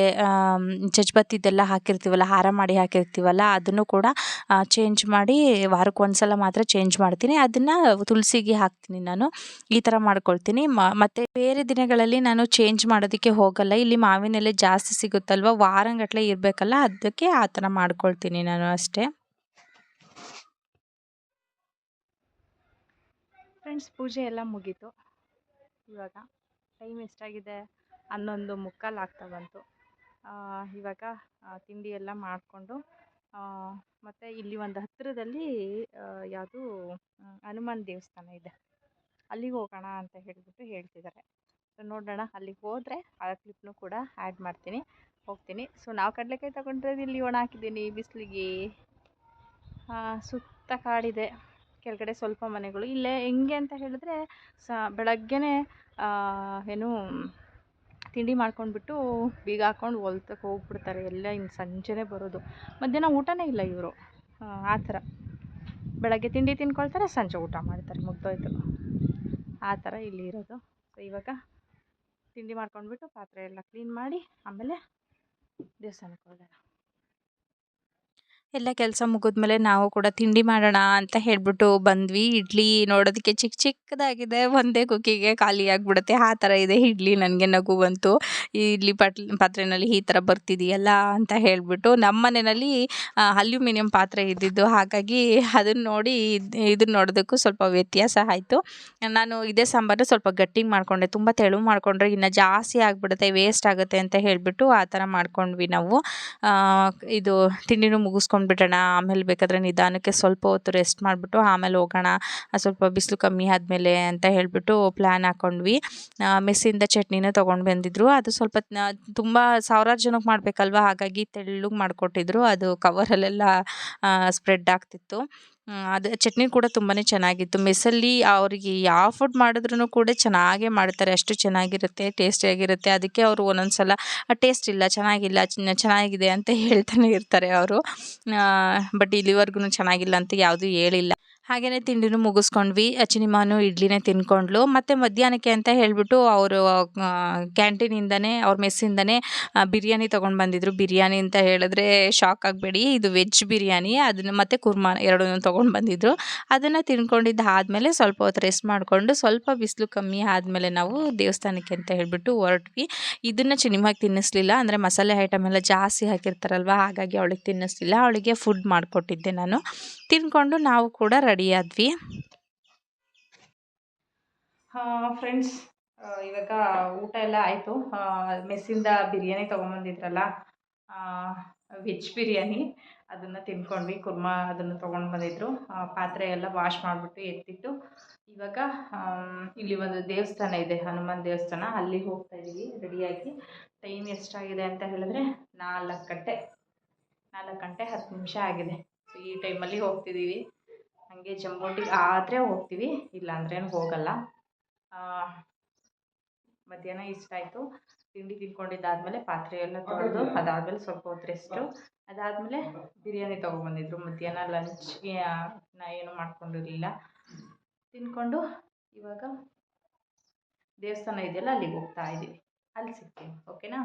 Speaker 2: ಜಜ್ಬತ್ತಿದೆಲ್ಲ ಹಾಕಿರ್ತೀವಲ್ಲ, ಹಾರ ಮಾಡಿ ಹಾಕಿರ್ತೀವಲ್ಲ, ಅದನ್ನು ಕೂಡ ಚೇಂಜ್ ಮಾಡಿ ವಾರಕ್ಕೆ ಒಂದು ಸಲ ಮಾತ್ರ ಚೇಂಜ್ ಮಾಡ್ತೀನಿ. ಅದನ್ನು ತುಳಸಿಗೆ ಹಾಕ್ತೀನಿ ನಾನು. ಈ ಥರ ಮಾಡ್ಕೊಳ್ತೀನಿ. ಮತ್ತು ಬೇರೆ ದಿನಗಳಲ್ಲಿ ನಾನು ಚೇಂಜ್ ಮಾಡೋದಕ್ಕೆ ಹೋಗಲ್ಲ. ಇಲ್ಲಿ ಮಾವಿನ ಎಲೆ ಜಾಸ್ತಿ ಸಿಗುತ್ತಲ್ವ? ವಾರಂಗಟ್ಟಲೆ ಇರಬೇಕಲ್ಲ? ಅದಕ್ಕೆ ಆ ಥರ ಮಾಡ್ಕೊಳ್ತೀನಿ ನಾನು ಅಷ್ಟೇ. ಫ್ರೆಂಡ್ಸ್ ಪೂಜೆ ಎಲ್ಲ ಮುಗೀತು. ಇವಾಗ ಟೈಮ್ ಎಷ್ಟಾಗಿದೆ? ಹನ್ನೊಂದು ಮುಕ್ಕಾಲು ಆಗ್ತಾ ಬಂತು. ಇವಾಗ ತಿಂಡಿ ಎಲ್ಲ ಮಾಡಿಕೊಂಡು ಮತ್ತು ಇಲ್ಲಿ ಒಂದು ಹತ್ತಿರದಲ್ಲಿ ಯಾವುದು ಹನುಮಾನ್ ದೇವಸ್ಥಾನ ಇದೆ. ಅಲ್ಲಿಗೆ ಹೋಗೋಣ ಅಂತ ಹೇಳಿಬಿಟ್ಟು ಹೇಳ್ತಿದ್ದಾರೆ ಸೊ ನೋಡೋಣ, ಅಲ್ಲಿಗೆ ಹೋದರೆ ಆ ಕ್ಲಿಪ್ನು ಕೂಡ ಆ್ಯಡ್ ಮಾಡ್ತೀನಿ, ಹೋಗ್ತೀನಿ. ಸೊ ನಾವು ಕಡಲೆಕಾಯಿ ತಗೊಂಡ್ರೆ ಇಲ್ಲಿ ಒಣ ಹಾಕಿದ್ದೀನಿ ಬಿಸಿಲಿಗೆ ಸುತ್ತ ಕಾಡಿದೆ. ಕೆಳಗಡೆ ಸ್ವಲ್ಪ ಮನೆಗಳು. ಇಲ್ಲೇ ಹೆಂಗೆ ಅಂತ ಹೇಳಿದ್ರೆ, ಸ ಬೆಳಗ್ಗೆನೇ ಏನು, ತಿಂಡಿ ಮಾಡ್ಕೊಂಡ್ಬಿಟ್ಟು ಬೀಗ ಹಾಕ್ಕೊಂಡು ಹೊಲ್ತಕ್ಕೆ ಹೋಗ್ಬಿಡ್ತಾರೆ. ಎಲ್ಲ ಇನ್ನು ಸಂಜೆನೇ ಬರೋದು. ಮಧ್ಯಾಹ್ನ ಊಟನೇ ಇಲ್ಲ ಇವರು. ಆ ಥರ. ಬೆಳಗ್ಗೆ ತಿಂಡಿ ತಿನ್ಕೊಳ್ತಾರೆ, ಸಂಜೆ ಊಟ ಮಾಡ್ತಾರೆ, ಮುಗ್ದೋಯ್ತು. ಆ ಥರ ಇಲ್ಲಿ ಇರೋದು. ಸೊ ಇವಾಗ ತಿಂಡಿ ಮಾಡ್ಕೊಂಡ್ಬಿಟ್ಟು ಪಾತ್ರೆ ಎಲ್ಲ ಕ್ಲೀನ್ ಮಾಡಿ, ಆಮೇಲೆ ದೇವಸ್ಥಾನಕ್ಕೆ ಹೋಗೋಣ. ಎಲ್ಲ ಕೆಲಸ ಮುಗಿದ್ಮೇಲೆ ನಾವು ಕೂಡ ತಿಂಡಿ ಮಾಡೋಣ ಅಂತ ಹೇಳಿಬಿಟ್ಟು ಬಂದ್ವಿ. ಇಡ್ಲಿ ನೋಡೋದಕ್ಕೆ ಚಿಕ್ಕ ಚಿಕ್ಕದಾಗಿದೆ. ಒಂದೇ ಕುಕ್ಕಿಗೆ ಖಾಲಿ ಆಗಿಬಿಡುತ್ತೆ. ಆ ಥರ ಇದೆ ಇಡ್ಲಿ ನನಗೆ ನಗು ಬಂತು. ಈ ಇಡ್ಲಿ ಪಾಟ್ ಪಾತ್ರೆಯಲ್ಲಿ ಈ ಥರ ಬರ್ತಿದೆಯಲ್ಲ ಅಂತ ಹೇಳಿಬಿಟ್ಟು ನಮ್ಮ ಮನೆಯಲ್ಲಿ ಅಲ್ಯೂಮಿನಿಯಂ ಪಾತ್ರೆ ಇದ್ದಿದ್ದು. ಹಾಗಾಗಿ ಅದನ್ನು ನೋಡಿ ಇದನ್ನ ನೋಡೋದಕ್ಕೂ ಸ್ವಲ್ಪ ವ್ಯತ್ಯಾಸ ಆಯಿತು. ನಾನು ಇದೇ ಸಾಂಬಾರು ಸ್ವಲ್ಪ ಗಟ್ಟಿಗೆ ಮಾಡಿಕೊಂಡೆ. ತುಂಬ ತೆಳು ಮಾಡಿಕೊಂಡ್ರೆ ಇನ್ನು ಜಾಸ್ತಿ ಆಗಿಬಿಡುತ್ತೆ ವೇಸ್ಟ್ ಆಗುತ್ತೆ ಅಂತ ಹೇಳಿಬಿಟ್ಟು ಆ ಥರ ಮಾಡ್ಕೊಂಡ್ವಿ ನಾವು. ಇದು ತಿಂಡಿನೂ ಮುಗಿಸ್ಕೊಂಡ್ಬಿಡೋಣ ಆಮೇಲೆ ಬೇಕಾದರೆ ನಿಧಾನಕ್ಕೆ ಸ್ವಲ್ಪ ಹೊತ್ತು ರೆಸ್ಟ್ ಮಾಡಿಬಿಟ್ಟು ಆಮೇಲೆ ಹೋಗೋಣ ಸ್ವಲ್ಪ ಬಿಸಿಲು ಕಮ್ಮಿ ಆದಮೇಲೆ ಅಂತ ಹೇಳಿಬಿಟ್ಟು ಪ್ಲ್ಯಾನ್ ಹಾಕ್ಕೊಂಡ್ವಿ ಮೆಸ್ಸಿಂದ ಚಟ್ನಿನೇ ತೊಗೊಂಡು ಬಂದಿದ್ರು. ಅದು ಸ್ವಲ್ಪ ತುಂಬ ಸಾವಿರಾರು ಜನಕ್ಕೆ ಮಾಡಬೇಕಲ್ವ? ಹಾಗಾಗಿ ತೆಳ್ಳಗೆ ಮಾಡಿಕೊಟ್ಟಿದ್ರು. ಅದು ಕವರಲ್ಲೆಲ್ಲ ಸ್ಪ್ರೆಡ್ ಆಗ್ತಿತ್ತು. ಅದು ಚಟ್ನಿ ಕೂಡ ತುಂಬಾ ಚೆನ್ನಾಗಿತ್ತು. ಮೆಸ್ಸಲ್ಲಿ ಅವರಿಗೆ ಯಾವ ಫುಡ್ ಮಾಡಿದ್ರೂ ಕೂಡ ಚೆನ್ನಾಗೇ ಮಾಡ್ತಾರೆ. ಅಷ್ಟು ಚೆನ್ನಾಗಿರುತ್ತೆ ಟೇಸ್ಟಿಯಾಗಿರುತ್ತೆ ಅದಕ್ಕೆ ಅವರು ಒಂದೊಂದು ಸಲ ಟೇಸ್ಟ್ ಇಲ್ಲ, ಚೆನ್ನಾಗಿಲ್ಲ ಚಿನ್ನ- ಚೆನ್ನಾಗಿದೆ ಅಂತ ಹೇಳ್ತಾನೆ ಇರ್ತಾರೆ ಅವರು. ಬಟ್ ಇಲ್ಲಿವರೆಗೂ ಚೆನ್ನಾಗಿಲ್ಲ ಅಂತ ಯಾವುದೂ ಹೇಳಿಲ್ಲ. ಹಾಗೆಯೇ ತಿಂಡಿನೂ ಮುಗಿಸ್ಕೊಂಡ್ವಿ. ಚಿನಿಮಾನು ಇಡ್ಲಿನೇ ತಿನ್ಕೊಂಡ್ಲು. ಮತ್ತು ಮಧ್ಯಾಹ್ನಕ್ಕೆ ಅಂತ ಹೇಳಿಬಿಟ್ಟು ಅವರು ಕ್ಯಾಂಟೀನಿಂದನೇ, ಅವ್ರ ಮೆಸ್ಸಿಂದನೇ ಬಿರಿಯಾನಿ ತೊಗೊಂಡು ಬಂದಿದ್ರು. ಬಿರಿಯಾನಿ ಅಂತ ಹೇಳಿದ್ರೆ ಶಾಕ್ ಆಗಬೇಡಿ. ಇದು ವೆಜ್ ಬಿರಿಯಾನಿ. ಅದನ್ನು ಮತ್ತು ಕುರ್ಮಾ ಎರಡನ್ನೂ ತೊಗೊಂಡು ಬಂದಿದ್ರು. ಅದನ್ನು ತಿನ್ಕೊಂಡಿದ್ದು ಆದಮೇಲೆ ಸ್ವಲ್ಪ ಹೊತ್ತು ರೆಸ್ಟ್ ಮಾಡಿಕೊಂಡು ಸ್ವಲ್ಪ ಬಿಸಿಲು ಕಮ್ಮಿ ಆದಮೇಲೆ ನಾವು ದೇವಸ್ಥಾನಕ್ಕೆ ಅಂತ ಹೇಳಿಬಿಟ್ಟು ಹೊರಟ್ವಿ. ಇದನ್ನು ಚಿನಿಮಾಗಿ ತಿನ್ನಿಸ್ಲಿಲ್ಲ. ಅಂದರೆ ಮಸಾಲೆ ಐಟಮ್ ಎಲ್ಲ ಜಾಸ್ತಿ ಹಾಕಿರ್ತಾರಲ್ವ? ಹಾಗಾಗಿ ಅವಳಿಗೆ ತಿನ್ನಿಸ್ಲಿಲ್ಲ. ಅವಳಿಗೆ ಫುಡ್ ಮಾಡಿಕೊಟ್ಟಿದ್ದೆ ನಾನು. ತಿನ್ಕೊಂಡು ನಾವು ಕೂಡ ರೆಡಿ ಆದ್ವಿ.
Speaker 1: ಫ್ರೆಂಡ್ಸ್ ಇವಾಗ ಊಟ ಎಲ್ಲ ಆಯಿತು. ಮೆಸ್ಸಿಂದ ಬಿರಿಯಾನಿ ತೊಗೊಂಬಂದಿದ್ರಲ್ಲ ವೆಜ್ ಬಿರಿಯಾನಿ, ಅದನ್ನು ತಿನ್ಕೊಂಡ್ವಿ ಕುರ್ಮಾ ಅದನ್ನು ತೊಗೊಂಡು ಬಂದಿದ್ರು. ಪಾತ್ರೆ ಎಲ್ಲ ವಾಶ್ ಮಾಡಿಬಿಟ್ಟು ಎತ್ತಿಟ್ಟು, ಇವಾಗ ಇಲ್ಲಿ ಒಂದು ದೇವಸ್ಥಾನ ಇದೆ, ಹನುಮಾನ್ ದೇವಸ್ಥಾನ. ಅಲ್ಲಿ ಹೋಗ್ತಾ ಇದ್ದೀವಿ ರೆಡಿಯಾಗಿ ಟೈಮ್ ಎಷ್ಟಾಗಿದೆ ಅಂತ ಹೇಳಿದ್ರೆ, ನಾಲ್ಕು ಗಂಟೆ ನಾಲ್ಕು ಗಂಟೆ ಹತ್ತು ನಿಮಿಷ ಆಗಿದೆ. ಸೊ ಈ ಟೈಮಲ್ಲಿ ಹೋಗ್ತಿದ್ದೀವಿ ಹಾಗೆ ಜಂಬೋಟಿಗೆ ಆದರೆ ಹೋಗ್ತೀವಿ ಇಲ್ಲ ಅಂದ್ರೇನು ಹೋಗಲ್ಲ. ಆ, ಮಧ್ಯಾಹ್ನ ಇಷ್ಟ ಆಯಿತು. ತಿಂಡಿ ತಿನ್ಕೊಂಡಿದ್ದಾದಮೇಲೆ ಪಾತ್ರೆ ಎಲ್ಲ ತೊಳೆದು ಅದಾದಮೇಲೆ ಸ್ವಲ್ಪ ಹೊತ್ತು ರೆಸ್ಟು ಅದಾದಮೇಲೆ ಬಿರಿಯಾನಿ ತೊಗೊಬಂದಿದ್ರು. ಮಧ್ಯಾಹ್ನ ಲಂಚ್ಗೆ ನಾ ಏನು ಮಾಡ್ಕೊಂಡಿರಲಿಲ್ಲ. ತಿನ್ಕೊಂಡು ಇವಾಗ ದೇವಸ್ಥಾನ ಇದೆಯಲ್ಲ ಅಲ್ಲಿಗೆ ಹೋಗ್ತಾ ಇದ್ದೀವಿ. ಅಲ್ಲಿ ಸಿಗ್ತೀನಿ ಓಕೆನಾ?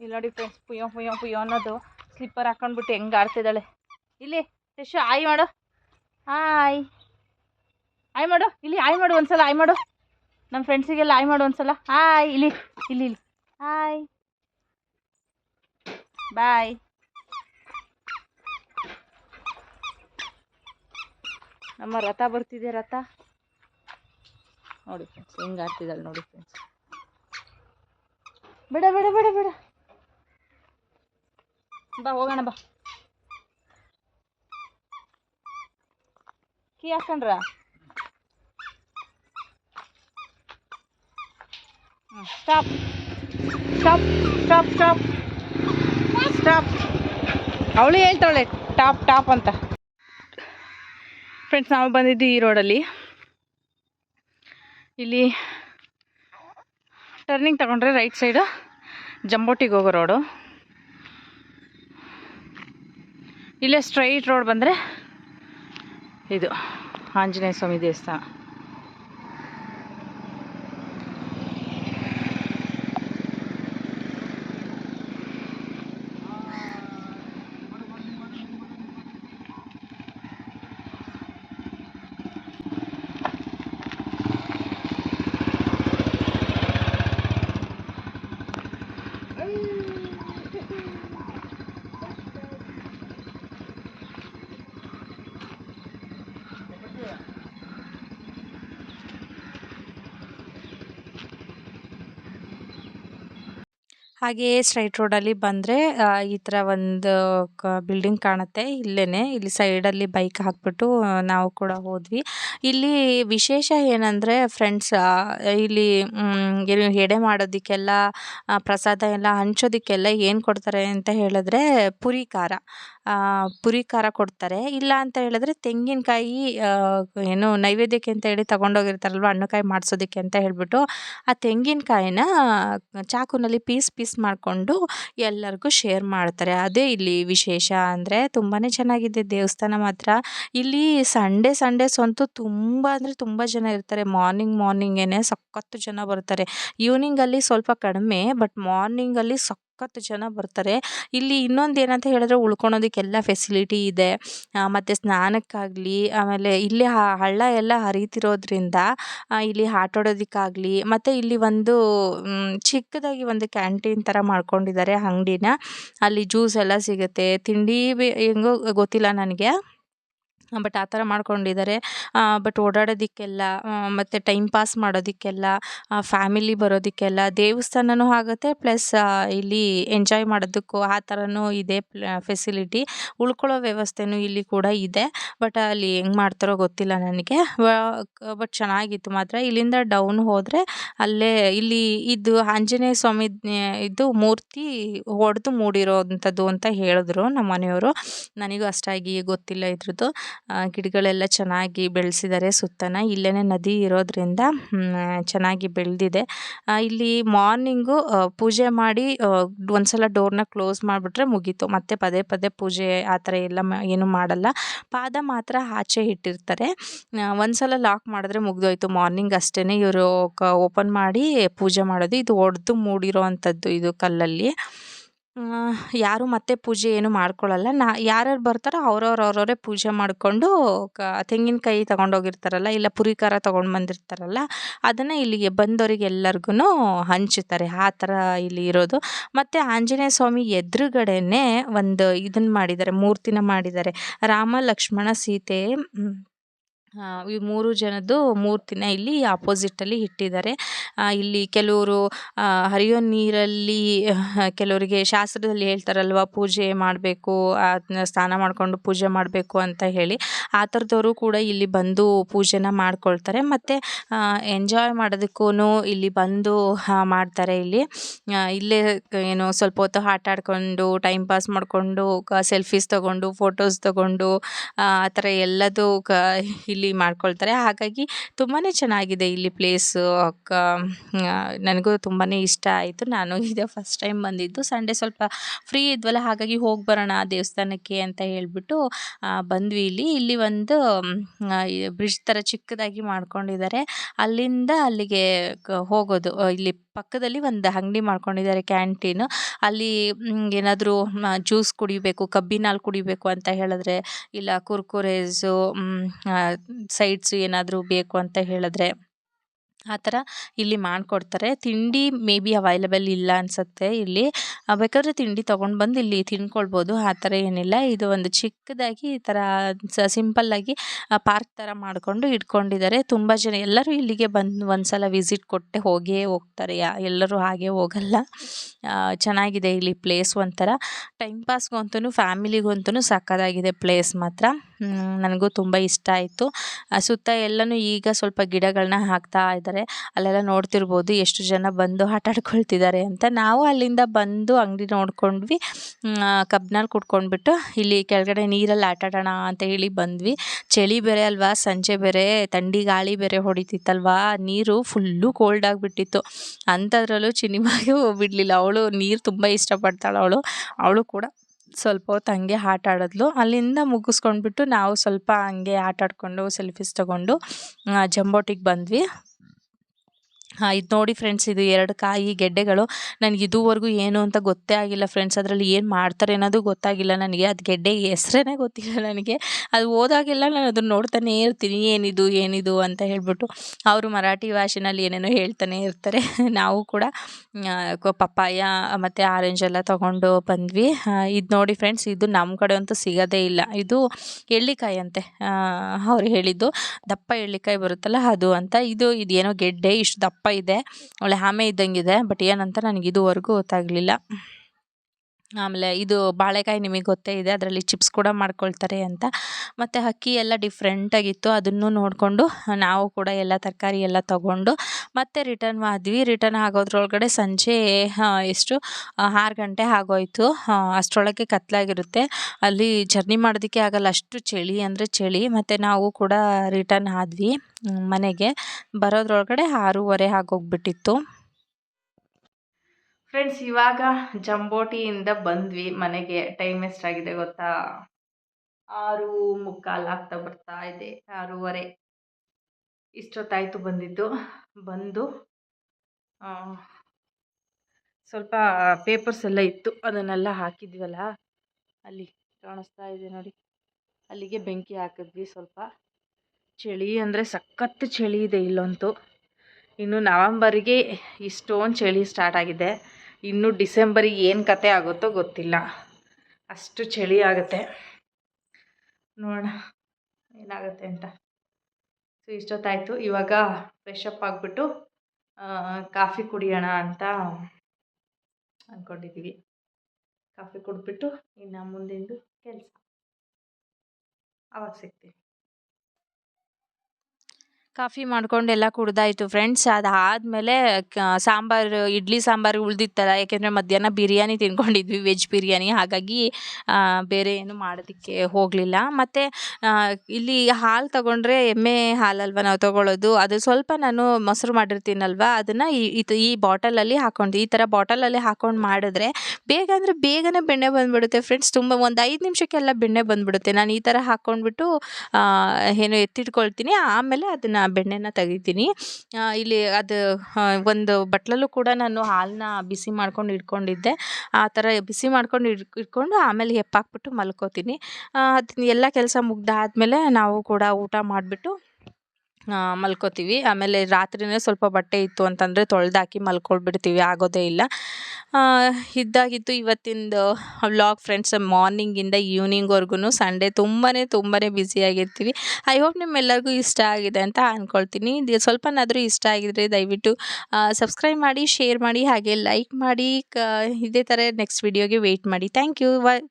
Speaker 1: ಇಲ್ಲಿ ನೋಡಿ ಫ್ರೆಂಡ್ಸ್ ಪುಯ್ಯೋ ಪುಯ್ಯೋ ಪುಯ್ಯೋ ಅನ್ನೋದು. ಸ್ಲಿಪ್ಪರ್ ಹಾಕೊಂಡ್ಬಿಟ್ಟು ಹೆಂಗೆ ಆಡ್ತಿದ್ದಾಳೆ. ಇಲ್ಲಿ, ಯಶು, ಆಯ್ ಮಾಡು. ಹಾಯ್ ಆಯ್ ಮಾಡು, ಇಲ್ಲಿ ಆಯ್ ಮಾಡು ಒಂದ್ಸಲ, ಆಯ್ ಮಾಡು. ನಮ್ಮ ಫ್ರೆಂಡ್ಸಿಗೆಲ್ಲ ಆಯ್ ಮಾಡು ಒಂದ್ಸಲ. ಹಾಯ್ ಇಲ್ಲಿ ಇಲ್ಲಿ ಇಲ್ಲಿ. Hi bye. ನಮ್ಮ ರಥ ಬರ್ತಿದೆ, ರಥ. ನೋಡಿ ಫ್ರೆಂಡ್ಸ್ ಹೆಂಗ್ ಆಡ್ತಿದ್ದಾಳೆ ನೋಡಿ ಫ್ರೆಂಡ್ಸ್ ಬೇಡ ಬೇಡ ಬೇಡ ಬೇಡ. ಬಾ, ಹೋಗೋಣ, ಬಾ. Key ಹಾಕೊಂಡ್ರ? Stop stop stop stop stop ಅವಳು ಹೇಳ್ತಾಳೆ ಟಾಪ್ ಟಾಪ್ ಅಂತ. ಫ್ರೆಂಡ್ಸ್ ನಾವು ಬಂದಿದ್ದು ಈ ರೋಡಲ್ಲಿ ಇಲ್ಲಿ ಟರ್ನಿಂಗ್ ತಗೊಂಡ್ರೆ ರೈಟ್ ಸೈಡು ಜಂಬೋಟಿಗೆ ಹೋಗೋ ರೋಡು ಇಲ್ಲೇ ಸ್ಟ್ರೈಟ್ ರೋಡ್ ಬಂದರೆ ಇದು ಆಂಜನೇಯ ಸ್ವಾಮಿ ದೇವಸ್ಥಾನ.
Speaker 2: ಹಾಗೆಯೇ ಸ್ಟ್ರೈಟ್ ರೋಡಲ್ಲಿ ಬಂದರೆ ಈ ಥರ ಒಂದು ಕ ಬಿಲ್ಡಿಂಗ್ ಕಾಣುತ್ತೆ. ಇಲ್ಲೇ ಇಲ್ಲಿ ಸೈಡಲ್ಲಿ ಬೈಕ್ ಹಾಕ್ಬಿಟ್ಟು ನಾವು ಕೂಡ ಹೋದ್ವಿ. ಇಲ್ಲಿ ವಿಶೇಷ ಏನಂದರೆ ಫ್ರೆಂಡ್ಸ್ ಇಲ್ಲಿ ಎಡೆ ಮಾಡೋದಕ್ಕೆಲ್ಲ ಪ್ರಸಾದ ಎಲ್ಲ ಹಂಚೋದಕ್ಕೆಲ್ಲ ಏನು ಕೊಡ್ತಾರೆ ಅಂತ ಹೇಳಿದ್ರೆ ಪುರಿ ಖಾರ ಪುರಿ ಖಾರ ಕೊಡ್ತಾರೆ. ಇಲ್ಲ ಅಂತ ಹೇಳಿದ್ರೆ ತೆಂಗಿನಕಾಯಿ ಏನು ನೈವೇದ್ಯಕ್ಕೆ ಅಂತ ಹೇಳಿ ತಗೊಂಡೋಗಿರ್ತಾರಲ್ವ ಹಣ್ಣುಕಾಯಿ ಮಾಡಿಸೋದಕ್ಕೆ ಅಂತ ಹೇಳಿಬಿಟ್ಟು ಆ ತೆಂಗಿನಕಾಯಿನ ಚಾಕುನಲ್ಲಿ ಪೀಸ್ ಪೀಸ್ ಮಾಡಿಕೊಂಡು ಎಲ್ಲರಿಗೂ ಶೇರ್ ಮಾಡ್ತಾರೆ. ಅದೇ ಇಲ್ಲಿ ವಿಶೇಷ ಅಂದರೆ ತುಂಬಾ ಚೆನ್ನಾಗಿದೆ ದೇವಸ್ಥಾನ ಮಾತ್ರ. ಇಲ್ಲಿ ಸಂಡೇ ಸಂಡೇಸ್ ಅಂತೂ ತುಂಬ ಅಂದರೆ ತುಂಬ ಜನ ಇರ್ತಾರೆ. ಮಾರ್ನಿಂಗ್ ಮಾರ್ನಿಂಗೇ ಸಖತ್ತು ಜನ ಬರ್ತಾರೆ. ಈವ್ನಿಂಗಲ್ಲಿ ಸ್ವಲ್ಪ ಕಡಿಮೆ, ಬಟ್ ಮಾರ್ನಿಂಗಲ್ಲಿ ಸಖತ್ ಸಖತ್ತು ಜನ ಬರ್ತಾರೆ. ಇಲ್ಲಿ ಇನ್ನೊಂದು ಏನಂತ ಹೇಳಿದ್ರೆ ಉಳ್ಕೊಳೋದಕ್ಕೆಲ್ಲ ಫೆಸಿಲಿಟಿ ಇದೆ. ಮತ್ತು ಸ್ನಾನಕ್ಕಾಗಲಿ, ಆಮೇಲೆ ಇಲ್ಲಿ ಹಳ್ಳ ಎಲ್ಲ ಹರಿತಿರೋದ್ರಿಂದ ಇಲ್ಲಿ ಆಟಾಡೋದಕ್ಕಾಗಲಿ ಮತ್ತು ಇಲ್ಲಿ ಒಂದು ಚಿಕ್ಕದಾಗಿ ಒಂದು ಕ್ಯಾಂಟೀನ್ ಥರ ಮಾಡ್ಕೊಂಡಿದ್ದಾರೆ ಅಂಗಡಿನ. ಅಲ್ಲಿ ಜ್ಯೂಸ್ ಎಲ್ಲ ಸಿಗುತ್ತೆ. ತಿಂಡಿ ಹೆಂಗೋ ಗೊತ್ತಿಲ್ಲ ನನಗೆ. ಬಟ್ ಆ ಥರ ಮಾಡ್ಕೊಂಡಿದ್ದಾರೆ. ಬಟ್ ಓಡಾಡೋದಕ್ಕೆಲ್ಲ ಮತ್ತು ಟೈಮ್ ಪಾಸ್ ಮಾಡೋದಕ್ಕೆಲ್ಲ ಫ್ಯಾಮಿಲಿ ಬರೋದಕ್ಕೆಲ್ಲ ದೇವಸ್ಥಾನವೂ ಆಗುತ್ತೆ, ಪ್ಲಸ್ ಇಲ್ಲಿ ಎಂಜಾಯ್ ಮಾಡೋದಕ್ಕೂ ಆ ಥರನೂ ಇದೆ ಫೆಸಿಲಿಟಿ. ಉಳ್ಕೊಳ್ಳೋ ವ್ಯವಸ್ಥೆನೂ ಇಲ್ಲಿ ಕೂಡ ಇದೆ. ಬಟ್ ಅಲ್ಲಿ ಹೆಂಗೆ ಮಾಡ್ತಾರೋ ಗೊತ್ತಿಲ್ಲ ನನಗೆ. ಬಟ್ ಚೆನ್ನಾಗಿತ್ತು ಮಾತ್ರ. ಇಲ್ಲಿಂದ ಡೌನ್ ಹೋದರೆ ಅಲ್ಲೇ ಇಲ್ಲಿ ಇದು ಆಂಜನೇಯ ಸ್ವಾಮಿ, ಇದು ಮೂರ್ತಿ ಒಡೆದು ಮೂಡಿರೋವಂಥದ್ದು ಅಂತ ಹೇಳಿದ್ರು ನಮ್ಮ ಮನೆಯವರು ನನಗೂ ಅಷ್ಟಾಗಿ ಗೊತ್ತಿಲ್ಲ ಇದ್ರದ್ದು. ಗಿಡಗಳೆಲ್ಲ ಚೆನ್ನಾಗಿ ಬೆಳೆಸಿದ್ದಾರೆ ಸುತ್ತನ. ಇಲ್ಲೇ ನದಿ ಇರೋದ್ರಿಂದ ಚೆನ್ನಾಗಿ ಬೆಳೆದಿದೆ. ಇಲ್ಲಿ ಮಾರ್ನಿಂಗು ಪೂಜೆ ಮಾಡಿ ಒಂದು ಸಲ ಡೋರ್ನ ಕ್ಲೋಸ್ ಮಾಡಿಬಿಟ್ರೆ ಮುಗೀತು. ಮತ್ತೆ ಪದೇ ಪದೇ ಪೂಜೆ ಆ ಥರ ಎಲ್ಲ ಏನು ಮಾಡಲ್ಲ. ಪಾದ ಮಾತ್ರ ಆಚೆ ಇಟ್ಟಿರ್ತಾರೆ. ಒಂದು ಸಲ ಲಾಕ್ ಮಾಡಿದ್ರೆ ಮುಗಿದೋಯ್ತು. ಮಾರ್ನಿಂಗ್ ಅಷ್ಟೇ ಇವರು ಓಪನ್ ಮಾಡಿ ಪೂಜೆ ಮಾಡೋದು. ಇದು ಒಡೆದು ಮೂಡಿರೋ ಅಂಥದ್ದು ಇದು ಕಲ್ಲಲ್ಲಿ. ಯಾರು ಮತ್ತೆ ಪೂಜೆ ಏನು ಮಾಡ್ಕೊಳ್ಳಲ್ಲ. ನಾ, ಯಾರ್ಯಾರು ಬರ್ತಾರೋ ಅವ್ರವ್ರು ಅವ್ರವರೇ ಪೂಜೆ ಮಾಡಿಕೊಂಡು ಕ, ತೆಂಗಿನಕಾಯಿ ತಗೊಂಡೋಗಿರ್ತಾರಲ್ಲ, ಇಲ್ಲ ಪುರಿ ಖಾರ ತೊಗೊಂಡು ಬಂದಿರ್ತಾರಲ್ಲ, ಅದನ್ನು ಇಲ್ಲಿಗೆ ಬಂದವರಿಗೆಲ್ಲರ್ಗೂ ಹಂಚುತ್ತಾರೆ ಆ ಥರ ಇಲ್ಲಿ ಇರೋದು. ಮತ್ತು ಆಂಜನೇಯ ಸ್ವಾಮಿ ಎದುರುಗಡೆನೇ ಒಂದು ಇದನ್ನು ಮಾಡಿದ್ದಾರೆ, ಮೂರ್ತಿನ ಮಾಡಿದ್ದಾರೆ. ರಾಮ ಲಕ್ಷ್ಮಣ ಸೀತೆ ಈ ಮೂರು ಜನದ್ದು ಮೂರ್ತಿನ ಇಲ್ಲಿ ಅಪೋಸಿಟಲ್ಲಿ ಇಟ್ಟಿದ್ದಾರೆ. ಇಲ್ಲಿ ಕೆಲವರು ಹರಿಯೋ ನೀರಲ್ಲಿ ಕೆಲವರಿಗೆ ಶಾಸ್ತ್ರದಲ್ಲಿ ಹೇಳ್ತಾರಲ್ವ, ಪೂಜೆ ಮಾಡಬೇಕು ಸ್ನಾನ ಮಾಡಿಕೊಂಡು ಪೂಜೆ ಮಾಡಬೇಕು ಅಂತ ಹೇಳಿ. ಆ ಥರದವರು ಕೂಡ ಇಲ್ಲಿ ಬಂದು ಪೂಜೆನ ಮಾಡ್ಕೊಳ್ತಾರೆ. ಮತ್ತು ಎಂಜಾಯ್ ಮಾಡೋದಕ್ಕೂ ಇಲ್ಲಿ ಬಂದು ಮಾಡ್ತಾರೆ ಇಲ್ಲಿ. ಇಲ್ಲೇ ಏನು ಸ್ವಲ್ಪ ಹೊತ್ತು ಆಟ ಆಡ್ಕೊಂಡು ಟೈಮ್ ಪಾಸ್ ಮಾಡಿಕೊಂಡು ಸೆಲ್ಫೀಸ್ ತೊಗೊಂಡು ಫೋಟೋಸ್ ತೊಗೊಂಡು, ಆ ಥರ ಎಲ್ಲದೂ ಇಲ್ಲಿ ಮಾಡ್ಕೊಳ್ತಾರೆ. ಹಾಗಾಗಿ ತುಂಬಾ ಚೆನ್ನಾಗಿದೆ ಇಲ್ಲಿ ಪ್ಲೇಸು ಕ ನನಗೂ ತುಂಬಾ ಇಷ್ಟ ಆಯಿತು. ನಾನು ಇದೇ ಫಸ್ಟ್ ಟೈಮ್ ಬಂದಿದ್ದು. ಸಂಡೇ ಸ್ವಲ್ಪ ಫ್ರೀ ಇದ್ವಲ್ಲ, ಹಾಗಾಗಿ ಹೋಗಿ ಬರೋಣ ದೇವಸ್ಥಾನಕ್ಕೆ ಅಂತ ಹೇಳಿಬಿಟ್ಟು ಬಂದ್ವಿ ಇಲ್ಲಿ. ಇಲ್ಲಿ ಒಂದು ಬ್ರಿಡ್ಜ್ ಥರ ಚಿಕ್ಕದಾಗಿ ಮಾಡ್ಕೊಂಡಿದ್ದಾರೆ. ಅಲ್ಲಿಂದ ಅಲ್ಲಿಗೆ ಹೋಗೋದು. ಇಲ್ಲಿ ಪಕ್ಕದಲ್ಲಿ ಒಂದು ಅಂಗಡಿ ಮಾಡ್ಕೊಂಡಿದ್ದಾರೆ ಕ್ಯಾಂಟೀನು ಅಲ್ಲಿ ಏನಾದರೂ ಜ್ಯೂಸ್ ಕುಡಿಬೇಕು, ಕಬ್ಬಿನ ಕುಡಿಬೇಕು ಅಂತ ಹೇಳಿದ್ರೆ, ಇಲ್ಲ ಕುರ್ಕುರೇಸು ಸೈಡ್ಸ್ ಏನಾದರೂ ಬೇಕು ಅಂತ ಹೇಳಿದ್ರೆ ಆ ಥರ ಇಲ್ಲಿ ಮಾಡಿಕೊಡ್ತಾರೆ. ತಿಂಡಿ ಮೇ ಬಿ ಅವೈಲಬಲ್ ಇಲ್ಲ ಅನಿಸುತ್ತೆ ಇಲ್ಲಿ. ಬೇಕಾದರೆ ತಿಂಡಿ ತೊಗೊಂಡು ಬಂದು ಇಲ್ಲಿ ತಿನ್ಕೊಳ್ಬೋದು, ಆ ಥರ ಏನಿಲ್ಲ. ಇದು ಒಂದು ಚಿಕ್ಕದಾಗಿ ಈ ಥರ ಸಿಂಪಲ್ಲಾಗಿ ಪಾರ್ಕ್ ಥರ ಮಾಡಿಕೊಂಡು ಇಟ್ಕೊಂಡಿದ್ದಾರೆ. ತುಂಬ ಜನ ಎಲ್ಲರೂ ಇಲ್ಲಿಗೆ ಬಂದು ಒಂದು ಸಲ ವಿಸಿಟ್ ಕೊಟ್ಟೆ ಹೋಗೇ ಹೋಗ್ತಾರೆ. ಯಾ, ಎಲ್ಲರೂ ಹಾಗೆ ಹೋಗಲ್ಲ. ಚೆನ್ನಾಗಿದೆ ಇಲ್ಲಿ ಪ್ಲೇಸ್ ಒಂಥರ. ಟೈಮ್ ಪಾಸ್ಗಂತೂ ಫ್ಯಾಮಿಲಿಗಂತೂ ಸಕ್ಕದಾಗಿದೆ ಪ್ಲೇಸ್ ಮಾತ್ರ. ನನಗೂ ತುಂಬ ಇಷ್ಟ ಆಯಿತು. ಸುತ್ತ ಎಲ್ಲನೂ ಈಗ ಸ್ವಲ್ಪ ಗಿಡಗಳನ್ನ ಹಾಕ್ತಾ ಇದ್ದಾರೆ. ಅಲ್ಲೆಲ್ಲ ನೋಡ್ತಿರ್ಬೋದು ಎಷ್ಟು ಜನ ಬಂದು ಆಟ ಆಡ್ಕೊಳ್ತಿದ್ದಾರೆ ಅಂತ. ನಾವು ಅಲ್ಲಿಂದ ಬಂದು ಅಂಗಡಿ ನೋಡ್ಕೊಂಡ್ವಿ. ಕಬ್ಬಿನಲ್ಲಿ ಕುಡ್ಕೊಂಡ್ಬಿಟ್ಟು ಇಲ್ಲಿ ಕೆಳಗಡೆ ನೀರಲ್ಲಿ ಆಟಾಡೋಣ ಅಂತ ಹೇಳಿ ಬಂದ್ವಿ. ಚಳಿ ಬೇರೆ ಅಲ್ವಾ? ಸಂಜೆ ಬೇರೆ, ಥಂಡಿ ಗಾಳಿ ಬೇರೆ ಹೊಡಿತಿತ್ತಲ್ವಾ? ನೀರು ಫುಲ್ಲು ಕೋಲ್ಡ್ ಆಗಿಬಿಟ್ಟಿತ್ತು. ಅಂಥದ್ರಲ್ಲೂ ಚಿನಿಮಾಗೆ ಬಿಡಲಿಲ್ಲ. ಅವಳು ನೀರು ತುಂಬ ಇಷ್ಟಪಡ್ತಾಳೆ ಅವಳು. ಅವಳು ಕೂಡ ಸ್ವಲ್ಪ ಹೊತ್ತು ಹಂಗೆ ಆಟ ಆಡಿದ್ಲು. ಅಲ್ಲಿಂದ ಮುಗಿಸ್ಕೊಂಡ್ಬಿಟ್ಟು ನಾವು ಸ್ವಲ್ಪ ಹಂಗೆ ಆಟ ಆಡಿಕೊಂಡು ಸೆಲ್ಫೀಸ್ ತೊಗೊಂಡು ಜಂಬೋಟಿಗೆ ಬಂದ್ವಿ. ಇದು ನೋಡಿ ಫ್ರೆಂಡ್ಸ್ ಇದು ಎರಡು ಕಾಯಿ ಗೆಡ್ಡೆಗಳು. ನನಗೆ ಇದುವರೆಗೂ ಏನು ಅಂತ ಗೊತ್ತೇ ಆಗಿಲ್ಲ ಫ್ರೆಂಡ್ಸ್ ಅದರಲ್ಲಿ ಏನು ಮಾಡ್ತಾರೆ ಅನ್ನೋದು ಗೊತ್ತಾಗಿಲ್ಲ ನನಗೆ. ಅದು ಗೆಡ್ಡೆ ಹೆಸ್ರೇ ಗೊತ್ತಿಲ್ಲ ನನಗೆ. ಅದು ಹೋದಾಗೆಲ್ಲ ನಾನು ಅದನ್ನು ನೋಡ್ತಾನೇ ಇರ್ತೀನಿ, ಏನಿದು ಏನಿದು ಅಂತ ಹೇಳ್ಬಿಟ್ಟು ಅವರು ಮರಾಠಿ ಭಾಷೆನಲ್ಲಿ ಏನೇನೋ ಹೇಳ್ತಾನೆ ಇರ್ತಾರೆ. ನಾವು ಕೂಡ ಪಪ್ಪಾಯ, ಮತ್ತು ಆರೆಂಜ್ ಎಲ್ಲ ತೊಗೊಂಡು ಬಂದ್ವಿ. ಇದು ನೋಡಿ ಫ್ರೆಂಡ್ಸ್ ಇದು ನಮ್ಮ ಕಡೆ ಅಂತೂ ಸಿಗೋದೇ ಇಲ್ಲ. ಇದು ಎಳ್ಳಿಕಾಯಿ ಅಂತೆ. ಅವ್ರು ಹೇಳಿದ್ದು ದಪ್ಪ ಎಳ್ಳಿಕಾಯಿ ಬರುತ್ತಲ್ಲ ಅದು ಅಂತ. ಇದು ಇದೇನೋ ಗೆಡ್ಡೆ, ಇಷ್ಟು ದಪ್ಪ ಇದೆ ಒಳ್ಳೆ ಆಮೆ ಇದ್ದಂಗಿದೆ ಬಟ್ ಏನಂತ ನನಗೆ ಇದುವರೆಗೂ ಗೊತ್ತಾಗಲಿಲ್ಲ. ಆಮೇಲೆ ಇದು ಬಾಳೆಕಾಯಿ ನಿಮಗೆ ಗೊತ್ತೇ ಇದೆ, ಅದರಲ್ಲಿ ಚಿಪ್ಸ್ ಕೂಡ ಮಾಡ್ಕೊಳ್ತಾರೆ ಅಂತ. ಮತ್ತು ಅಕ್ಕಿ ಎಲ್ಲ ಡಿಫ್ರೆಂಟಾಗಿತ್ತು ಅದನ್ನು ನೋಡಿಕೊಂಡು ನಾವು ಕೂಡ ಎಲ್ಲ ತರಕಾರಿ ಎಲ್ಲ ತಗೊಂಡು ಮತ್ತೆ ರಿಟರ್ನ್ ಆದ್ವಿ ರಿಟರ್ನ್ ಆಗೋದ್ರೊಳಗಡೆ ಸಂಜೆ ಎಷ್ಟು, ಆರು ಗಂಟೆ ಆಗೋಯ್ತು. ಅಷ್ಟರೊಳಗೆ ಕತ್ತಲಾಗಿರುತ್ತೆ ಅಲ್ಲಿ ಜರ್ನಿ ಮಾಡೋದಕ್ಕೆ ಆಗಲ್ಲ, ಅಷ್ಟು ಚಳಿ ಅಂದರೆ ಚಳಿ. ಮತ್ತು ನಾವು ಕೂಡ ರಿಟರ್ನ್ ಆದ್ವಿ ಮನೆಗೆ. ಬರೋದ್ರೊಳಗಡೆ ಆರೂವರೆ ಆಗೋಗ್ಬಿಟ್ಟಿತ್ತು.
Speaker 1: ಫ್ರೆಂಡ್ಸ್ ಇವಾಗ ಜಂಬೋಟಿಯಿಂದ ಬಂದ್ವಿ. ಮನೆಗೆ ಟೈಮ್ ಎಷ್ಟಾಗಿದೆ ಗೊತ್ತಾ? ಆರು ಮುಕ್ಕಾಲು ಆಗ್ತಾ ಬರ್ತಾ ಇದೆ. ಆರೂವರೆ ಇಷ್ಟೊತ್ತಾಯಿತು ಬಂದಿದ್ದು. ಬಂದು ಸ್ವಲ್ಪ ಪೇಪರ್ಸ್ ಎಲ್ಲ ಇತ್ತು. ಅದನ್ನೆಲ್ಲ ಹಾಕಿದ್ವಲ್ಲ? ಅಲ್ಲಿ ಕಾಣಿಸ್ತಾ ಇದೆ ನೋಡಿ. ಅಲ್ಲಿಗೆ ಬೆಂಕಿ ಹಾಕಿದ್ವಿ ಸ್ವಲ್ಪ. ಚಳಿ ಅಂದರೆ ಸಖತ್ತು ಚಳಿ ಇದೆ ಇಲ್ಲಂತೂ. ಇನ್ನು ನವಂಬರಿಗೆ ಇಷ್ಟೊಂದು ಚಳಿ ಸ್ಟಾರ್ಟ್ ಆಗಿದೆ. ಇನ್ನು ಡಿಸೆಂಬರಿಗೆ ಏನು ಕತೆ ಆಗುತ್ತೋ ಗೊತ್ತಿಲ್ಲ. ಅಷ್ಟು ಚಳಿ ಆಗುತ್ತೆ. ನೋಡೋಣ, ಏನಾಗುತ್ತೆ ಅಂತ. ಸೊ ಇಷ್ಟೊತ್ತಾಯಿತು. ಇವಾಗ ಫ್ರೆಶ್ ಅಪ್ ಆಗಿಬಿಟ್ಟು ಕಾಫಿ ಕುಡಿಯೋಣ ಅಂತ ಅಂದ್ಕೊಂಡಿದ್ದೀವಿ ಕಾಫಿ ಕುಡಿದ್ಬಿಟ್ಟು ಇನ್ನು ಮುಂದಿಂದು ಕೆಲಸ. ಆವಾಗ ಸಿಗ್ತೀವಿ
Speaker 2: ಕಾಫಿ ಮಾಡ್ಕೊಂಡು ಎಲ್ಲ ಕುಡ್ದಾಯಿತು ಫ್ರೆಂಡ್ಸ್ ಅದಾದಮೇಲೆ ಸಾಂಬಾರು, ಇಡ್ಲಿ ಸಾಂಬಾರು ಉಳಿದಿತ್ತಲ್ಲ, ಯಾಕೆಂದರೆ ಮಧ್ಯಾಹ್ನ ಬಿರಿಯಾನಿ ತಿನ್ಕೊಂಡಿದ್ವಿ ವೆಜ್ ಬಿರಿಯಾನಿ. ಹಾಗಾಗಿ ಬೇರೆ ಏನು ಮಾಡೋದಕ್ಕೆ ಹೋಗಲಿಲ್ಲ. ಮತ್ತು ಇಲ್ಲಿ ಹಾಲು ತಗೊಂಡ್ರೆ ಎಮ್ಮೆ ಹಾಲಲ್ವ ನಾವು ತಗೊಳ್ಳೋದು ಅದು ಸ್ವಲ್ಪ ನಾನು ಮೊಸರು ಮಾಡಿರ್ತೀನಲ್ವಾ? ಅದನ್ನು ಈ, ಇದು ಈ ಬಾಟಲಲ್ಲಿ ಹಾಕ್ಕೊಂಡು ಈ ಥರ ಬಾಟಲಲ್ಲಿ ಹಾಕೊಂಡು ಮಾಡಿದ್ರೆ ಬೇಗ ಅಂದರೆ ಬೇಗನೆ ಬೆಣ್ಣೆ ಬಂದ್ಬಿಡುತ್ತೆ ಫ್ರೆಂಡ್ಸ್ ತುಂಬ ಒಂದು ಐದು ನಿಮಿಷಕ್ಕೆಲ್ಲ ಬೆಣ್ಣೆ ಬಂದ್ಬಿಡುತ್ತೆ. ನಾನು ಈ ಥರ ಹಾಕ್ಕೊಂಡ್ಬಿಟ್ಟು ಏನು ಎತ್ತಿಟ್ಕೊಳ್ತೀನಿ. ಆಮೇಲೆ ಅದನ್ನು ಬೆಣ್ಣೆನ ತೆಗಿತೀನಿ. ಇಲ್ಲಿ ಅದು ಒಂದು ಬಟ್ಲಲ್ಲೂ ಕೂಡ ನಾನು ಹಾಲನ್ನ ಬಿಸಿ ಮಾಡ್ಕೊಂಡು ಇಟ್ಕೊಂಡಿದ್ದೆ. ಆ ಥರ ಬಿಸಿ ಮಾಡ್ಕೊಂಡು ಇಡ್, ಇಟ್ಕೊಂಡು ಆಮೇಲೆ ಹೆಪ್ಪಾಕ್ಬಿಟ್ಟು ಮಲ್ಕೋತೀನಿ. ಅದನ್ನ ಎಲ್ಲ ಕೆಲಸ ಮುಗ್ದಾದ್ಮೇಲೆ ನಾವು ಕೂಡ ಊಟ ಮಾಡಿಬಿಟ್ಟು ಮಲ್ಕೋತೀವಿ. ಆಮೇಲೆ ರಾತ್ರಿಯೇ ಸ್ವಲ್ಪ ಬಟ್ಟೆ ಇತ್ತು ಅಂತಂದರೆ ತೊಳೆದಾಕಿ ಮಲ್ಕೊಳ್ಬಿಡ್ತೀವಿ, ಆಗೋದೇ ಇಲ್ಲ. ಇದ್ದಾಗಿತ್ತು ಇವತ್ತಿಂದು ವ್ಲಾಗ್ ಫ್ರೆಂಡ್ಸ್ ಮಾರ್ನಿಂಗಿಂದ ಈವ್ನಿಂಗ್ವರೆಗೂ ಸಂಡೇ ತುಂಬಾ ತುಂಬಾ ಬ್ಯುಸಿಯಾಗಿರ್ತೀವಿ ಐ ಹೋಪ್ ನಿಮ್ಮೆಲ್ಲರಿಗೂ ಇಷ್ಟ ಆಗಿದೆ ಅಂತ ಅಂದ್ಕೊಳ್ತೀನಿ ಸ್ವಲ್ಪನಾದರೂ ಇಷ್ಟ ಆಗಿದ್ರೆ ದಯವಿಟ್ಟು ಸಬ್ಸ್ಕ್ರೈಬ್ ಮಾಡಿ ಶೇರ್ ಮಾಡಿ, ಹಾಗೆ ಲೈಕ್ ಮಾಡಿ, ಕ, ಇದೇ ಥರ ನೆಕ್ಸ್ಟ್ ವಿಡಿಯೋಗೆ ವೆಯ್ಟ್ ಮಾಡಿ. Thank you bye